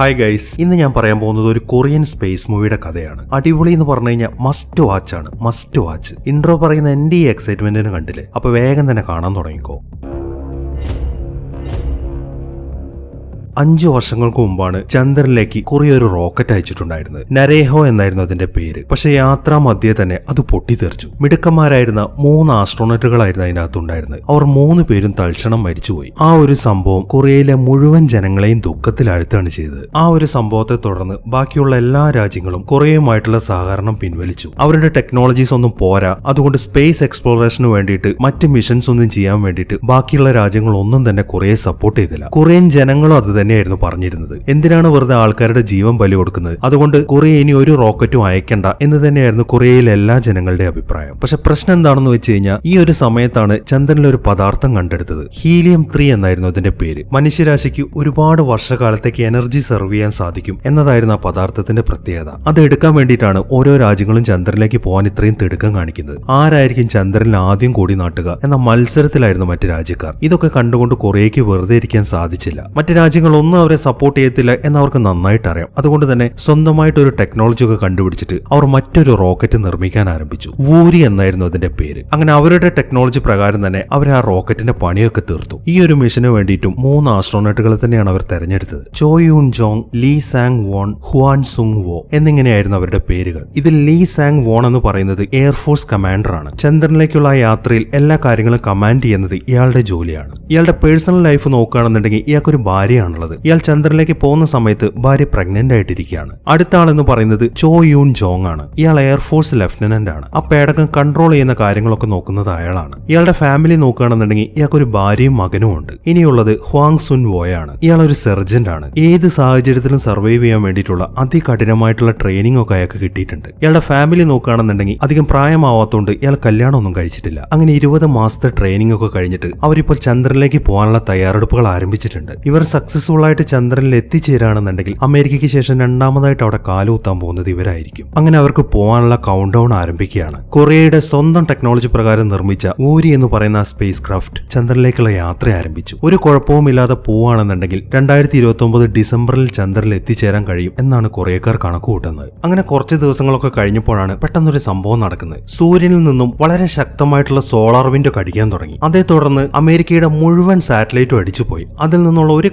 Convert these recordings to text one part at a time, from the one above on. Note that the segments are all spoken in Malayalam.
ഹായ് ഗൈസ് ഇന്ന് ഞാൻ പറയാൻ പോകുന്നത് ഒരു കൊറിയൻ സ്പേസ് മൂവിയുടെ കഥയാണ്. അടിപൊളി എന്ന് പറഞ്ഞു കഴിഞ്ഞാൽ മസ്റ്റ് വാച്ച് ആണ്. മസ്റ്റ് വാച്ച് ഇൻട്രോ പറയുന്ന എന്റെ ഈ എക്സൈറ്റ്മെന്റിന് കണ്ടില്ലേ? അപ്പൊ വേഗം തന്നെ കാണാൻ തുടങ്ങിക്കോ. അഞ്ചു വർഷങ്ങൾക്ക് മുമ്പാണ് ചന്ദ്രനിലേക്ക് കുറേ ഒരു റോക്കറ്റ് അയച്ചിട്ടുണ്ടായിരുന്നത്. നരേഹോ എന്നായിരുന്നു അതിന്റെ പേര്. പക്ഷെ യാത്രാ മധ്യേ തന്നെ അത് പൊട്ടിത്തെറിച്ചു. മിടുക്കന്മാരായിരുന്ന മൂന്ന് ആസ്ട്രോണറ്റുകളായിരുന്നു അതിനകത്തുണ്ടായിരുന്നത്. അവർ മൂന്ന് പേരും തൽക്ഷണം മരിച്ചുപോയി. ആ ഒരു സംഭവം കൊറിയയിലെ മുഴുവൻ ജനങ്ങളെയും ദുഃഖത്തിലാഴ്ത്താണ് ചെയ്തത്. ആ ഒരു സംഭവത്തെ തുടർന്ന് ബാക്കിയുള്ള എല്ലാ രാജ്യങ്ങളും കൊറിയയുമായിട്ടുള്ള സഹകരണം പിൻവലിച്ചു. അവരുടെ ടെക്നോളജീസ് ഒന്നും പോരാ. അതുകൊണ്ട് സ്പേസ് എക്സ്പ്ലോറേഷന് വേണ്ടിയിട്ട് മറ്റ് മിഷൻസ് ഒന്നും ചെയ്യാൻ വേണ്ടിയിട്ട് ബാക്കിയുള്ള രാജ്യങ്ങളൊന്നും തന്നെ കൊറിയയെ സപ്പോർട്ട് ചെയ്തില്ല. കൊറിയൻ ജനങ്ങളും അത് തന്നെയായിരുന്നു പറഞ്ഞിരുന്നത്. എന്തിനാണ് വെറുതെ ആൾക്കാരുടെ ജീവൻ ബലി കൊടുക്കുന്നത്? അതുകൊണ്ട് കൊറിയ ഇനി ഒരു റോക്കറ്റും അയക്കണ്ട എന്ന് തന്നെയായിരുന്നു കൊറിയയിലെ എല്ലാ ജനങ്ങളുടെ അഭിപ്രായം. പക്ഷെ പ്രശ്നം എന്താണെന്ന് വെച്ച് കഴിഞ്ഞാൽ ഈ ഒരു സമയത്താണ് ചന്ദ്രനിൽ ഒരു പദാർത്ഥം കണ്ടെടുത്തത്. ഹീലിയം ത്രീ എന്നായിരുന്നു അതിന്റെ പേര്. മനുഷ്യരാശിക്ക് ഒരുപാട് വർഷകാലത്തേക്ക് എനർജി സെർവ് ചെയ്യാൻ സാധിക്കും എന്നതായിരുന്നു ആ പദാർത്ഥത്തിന്റെ പ്രത്യേകത. അത് എടുക്കാൻ വേണ്ടിയിട്ടാണ് ഓരോ രാജ്യങ്ങളും ചന്ദ്രനിലേക്ക് പോകാൻ ഇത്രയും തിടുക്കം കാണിക്കുന്നത്. ആരായിരിക്കും ചന്ദ്രനിൽ ആദ്യം കൂടി നാട്ടുക എന്ന മത്സരത്തിലായിരുന്നു മറ്റു രാജ്യക്കാർ. ഇതൊക്കെ കണ്ടുകൊണ്ട് കൊറിയയ്ക്ക് വെറുതെ ഇരിക്കാൻ സാധിച്ചില്ല. മറ്റു രാജ്യങ്ങളൊന്നും അവരെ സപ്പോർട്ട് ചെയ്യത്തില്ല എന്ന് അവർക്ക് നന്നായിട്ട് അറിയാം. അതുകൊണ്ട് തന്നെ സ്വന്തമായിട്ട് ഒരു ടെക്നോളജി ഒക്കെ കണ്ടുപിടിച്ചിട്ട് അവർ മറ്റൊരു റോക്കറ്റ് നിർമ്മിക്കാൻ ആരംഭിച്ചു. വൂരി എന്നായിരുന്നു അതിന്റെ പേര്. അങ്ങനെ അവരുടെ ടെക്നോളജി പ്രകാരം തന്നെ അവർ ആ റോക്കറ്റിന്റെ പണിയൊക്കെ തീർത്തു. ഈ ഒരു മിഷന് വേണ്ടിയിട്ടും മൂന്ന് ആസ്ട്രോണറ്റുകളെ തന്നെയാണ് അവർ തെരഞ്ഞെടുത്തത്. Cho Yun Jong Lee Sang Won Hwan Sung Woo എന്നിങ്ങനെയായിരുന്നു അവരുടെ പേരുകൾ. ഇതിൽ ലീ സാങ് വോൺ എന്ന് പറയുന്നത് എയർഫോഴ്സ് കമാൻഡർ ആണ്. ചന്ദ്രനിലേക്കുള്ള യാത്രയിൽ എല്ലാ കാര്യങ്ങളും കമാൻഡ് ചെയ്യുന്നത് ഇയാളുടെ ജോലിയാണ്. ഇയാളുടെ പേഴ്സണൽ ലൈഫ് നോക്കുകയാണെന്നുണ്ടെങ്കിൽ ഇയാൾക്കൊരു ഭാര്യയാണുള്ളത് ഇയാൾ ചന്ദ്രനിലേക്ക് പോകുന്ന സമയത്ത് ഭാര്യ പ്രഗ്നന്റ് ആയിട്ടിരിക്കുകയാണ്. അടുത്ത ആളെന്ന് പറയുന്നത് ചോ യൂൺ ജോങ് ആണ്. ഇയാൾ എയർഫോഴ്സ് ലെഫ്റ്റനന്റ് ആണ്. ആ പേടകം കൺട്രോൾ ചെയ്യുന്ന കാര്യങ്ങളൊക്കെ നോക്കുന്നത് അയാളാണ്. ഇയാളുടെ ഫാമിലി നോക്കുകയാണെന്നുണ്ടെങ്കിൽ ഇയാൾക്ക് ഒരു ഭാര്യയും മകനും ഉണ്ട്. ഇനിയുള്ളത് ഹ്വാങ് സുൻ വോയാണ് ഇയാൾ ഒരു സർജന്റ് ആണ്. ഏത് സാഹചര്യത്തിലും സർവൈവ് ചെയ്യാൻ വേണ്ടിയിട്ടുള്ള അതികഠിനമായിട്ടുള്ള ട്രെയിനിങ് ഒക്കെ അയാൾക്ക് കിട്ടിയിട്ടുണ്ട്. ഇയാളുടെ ഫാമിലി നോക്കുകയാണെന്നുണ്ടെങ്കിൽ അധികം പ്രായമാവാത്തതുകൊണ്ട് ഇയാൾ കല്യാണമൊന്നും കഴിച്ചിട്ടില്ല. അങ്ങനെ ഇരുപത് മാസത്തെ ട്രെയിനിങ് ഒക്കെ കഴിഞ്ഞിട്ട് അവരിപ്പോൾ ചന്ദ്രനിലേക്ക് പോകാനുള്ള തയ്യാറെടുപ്പുകൾ ആരംഭിച്ചിട്ടുണ്ട്. ഇവർ സക്സസ്ഫുൾ ആയിട്ട് ചന്ദ്രനിൽ എത്തിച്ചേരാണെന്നുണ്ടെങ്കിൽ അമേരിക്കയ്ക്ക് ശേഷം രണ്ടാമതായിട്ട് അവിടെ കാലുകുത്താൻ പോകുന്നത് ഇവരായിരിക്കും. അങ്ങനെ അവർക്ക് പോകാനുള്ള കൗണ്ട് ഡൗൺ ആരംഭിക്കുകയാണ്. കൊറിയയുടെ സ്വന്തം ടെക്നോളജി പ്രകാരം നിർമ്മിച്ച ഊരി എന്ന് പറയുന്ന സ്പേസ് ക്രാഫ്റ്റ് ചന്ദ്രനിലേക്കുള്ള യാത്ര ആരംഭിച്ചു. ഒരു കുഴപ്പവുമില്ലാതെ പോവുകയാണെന്നുണ്ടെങ്കിൽ രണ്ടായിരത്തി ഇരുപത്തി ഒമ്പത് ഡിസംബറിൽ ചന്ദ്രനിൽ എത്തിച്ചേരാൻ കഴിയും എന്നാണ് കൊറിയക്കാർ കണക്ക് കൂട്ടുന്നത് അങ്ങനെ കുറച്ച് ദിവസങ്ങളൊക്കെ കഴിഞ്ഞപ്പോഴാണ് പെട്ടെന്നൊരു സംഭവം നടക്കുന്നത്. സൂര്യനിൽ നിന്നും വളരെ ശക്തമായിട്ടുള്ള സോളാർ വിൻഡോ കടിക്കാൻ തുടങ്ങി. അതേ തുടർന്ന് അമേരിക്കയുടെ മുഴുവൻ സാറ്റലൈറ്റും അടിച്ചുപോയി. അതിൽ നിന്നുള്ള ഒരു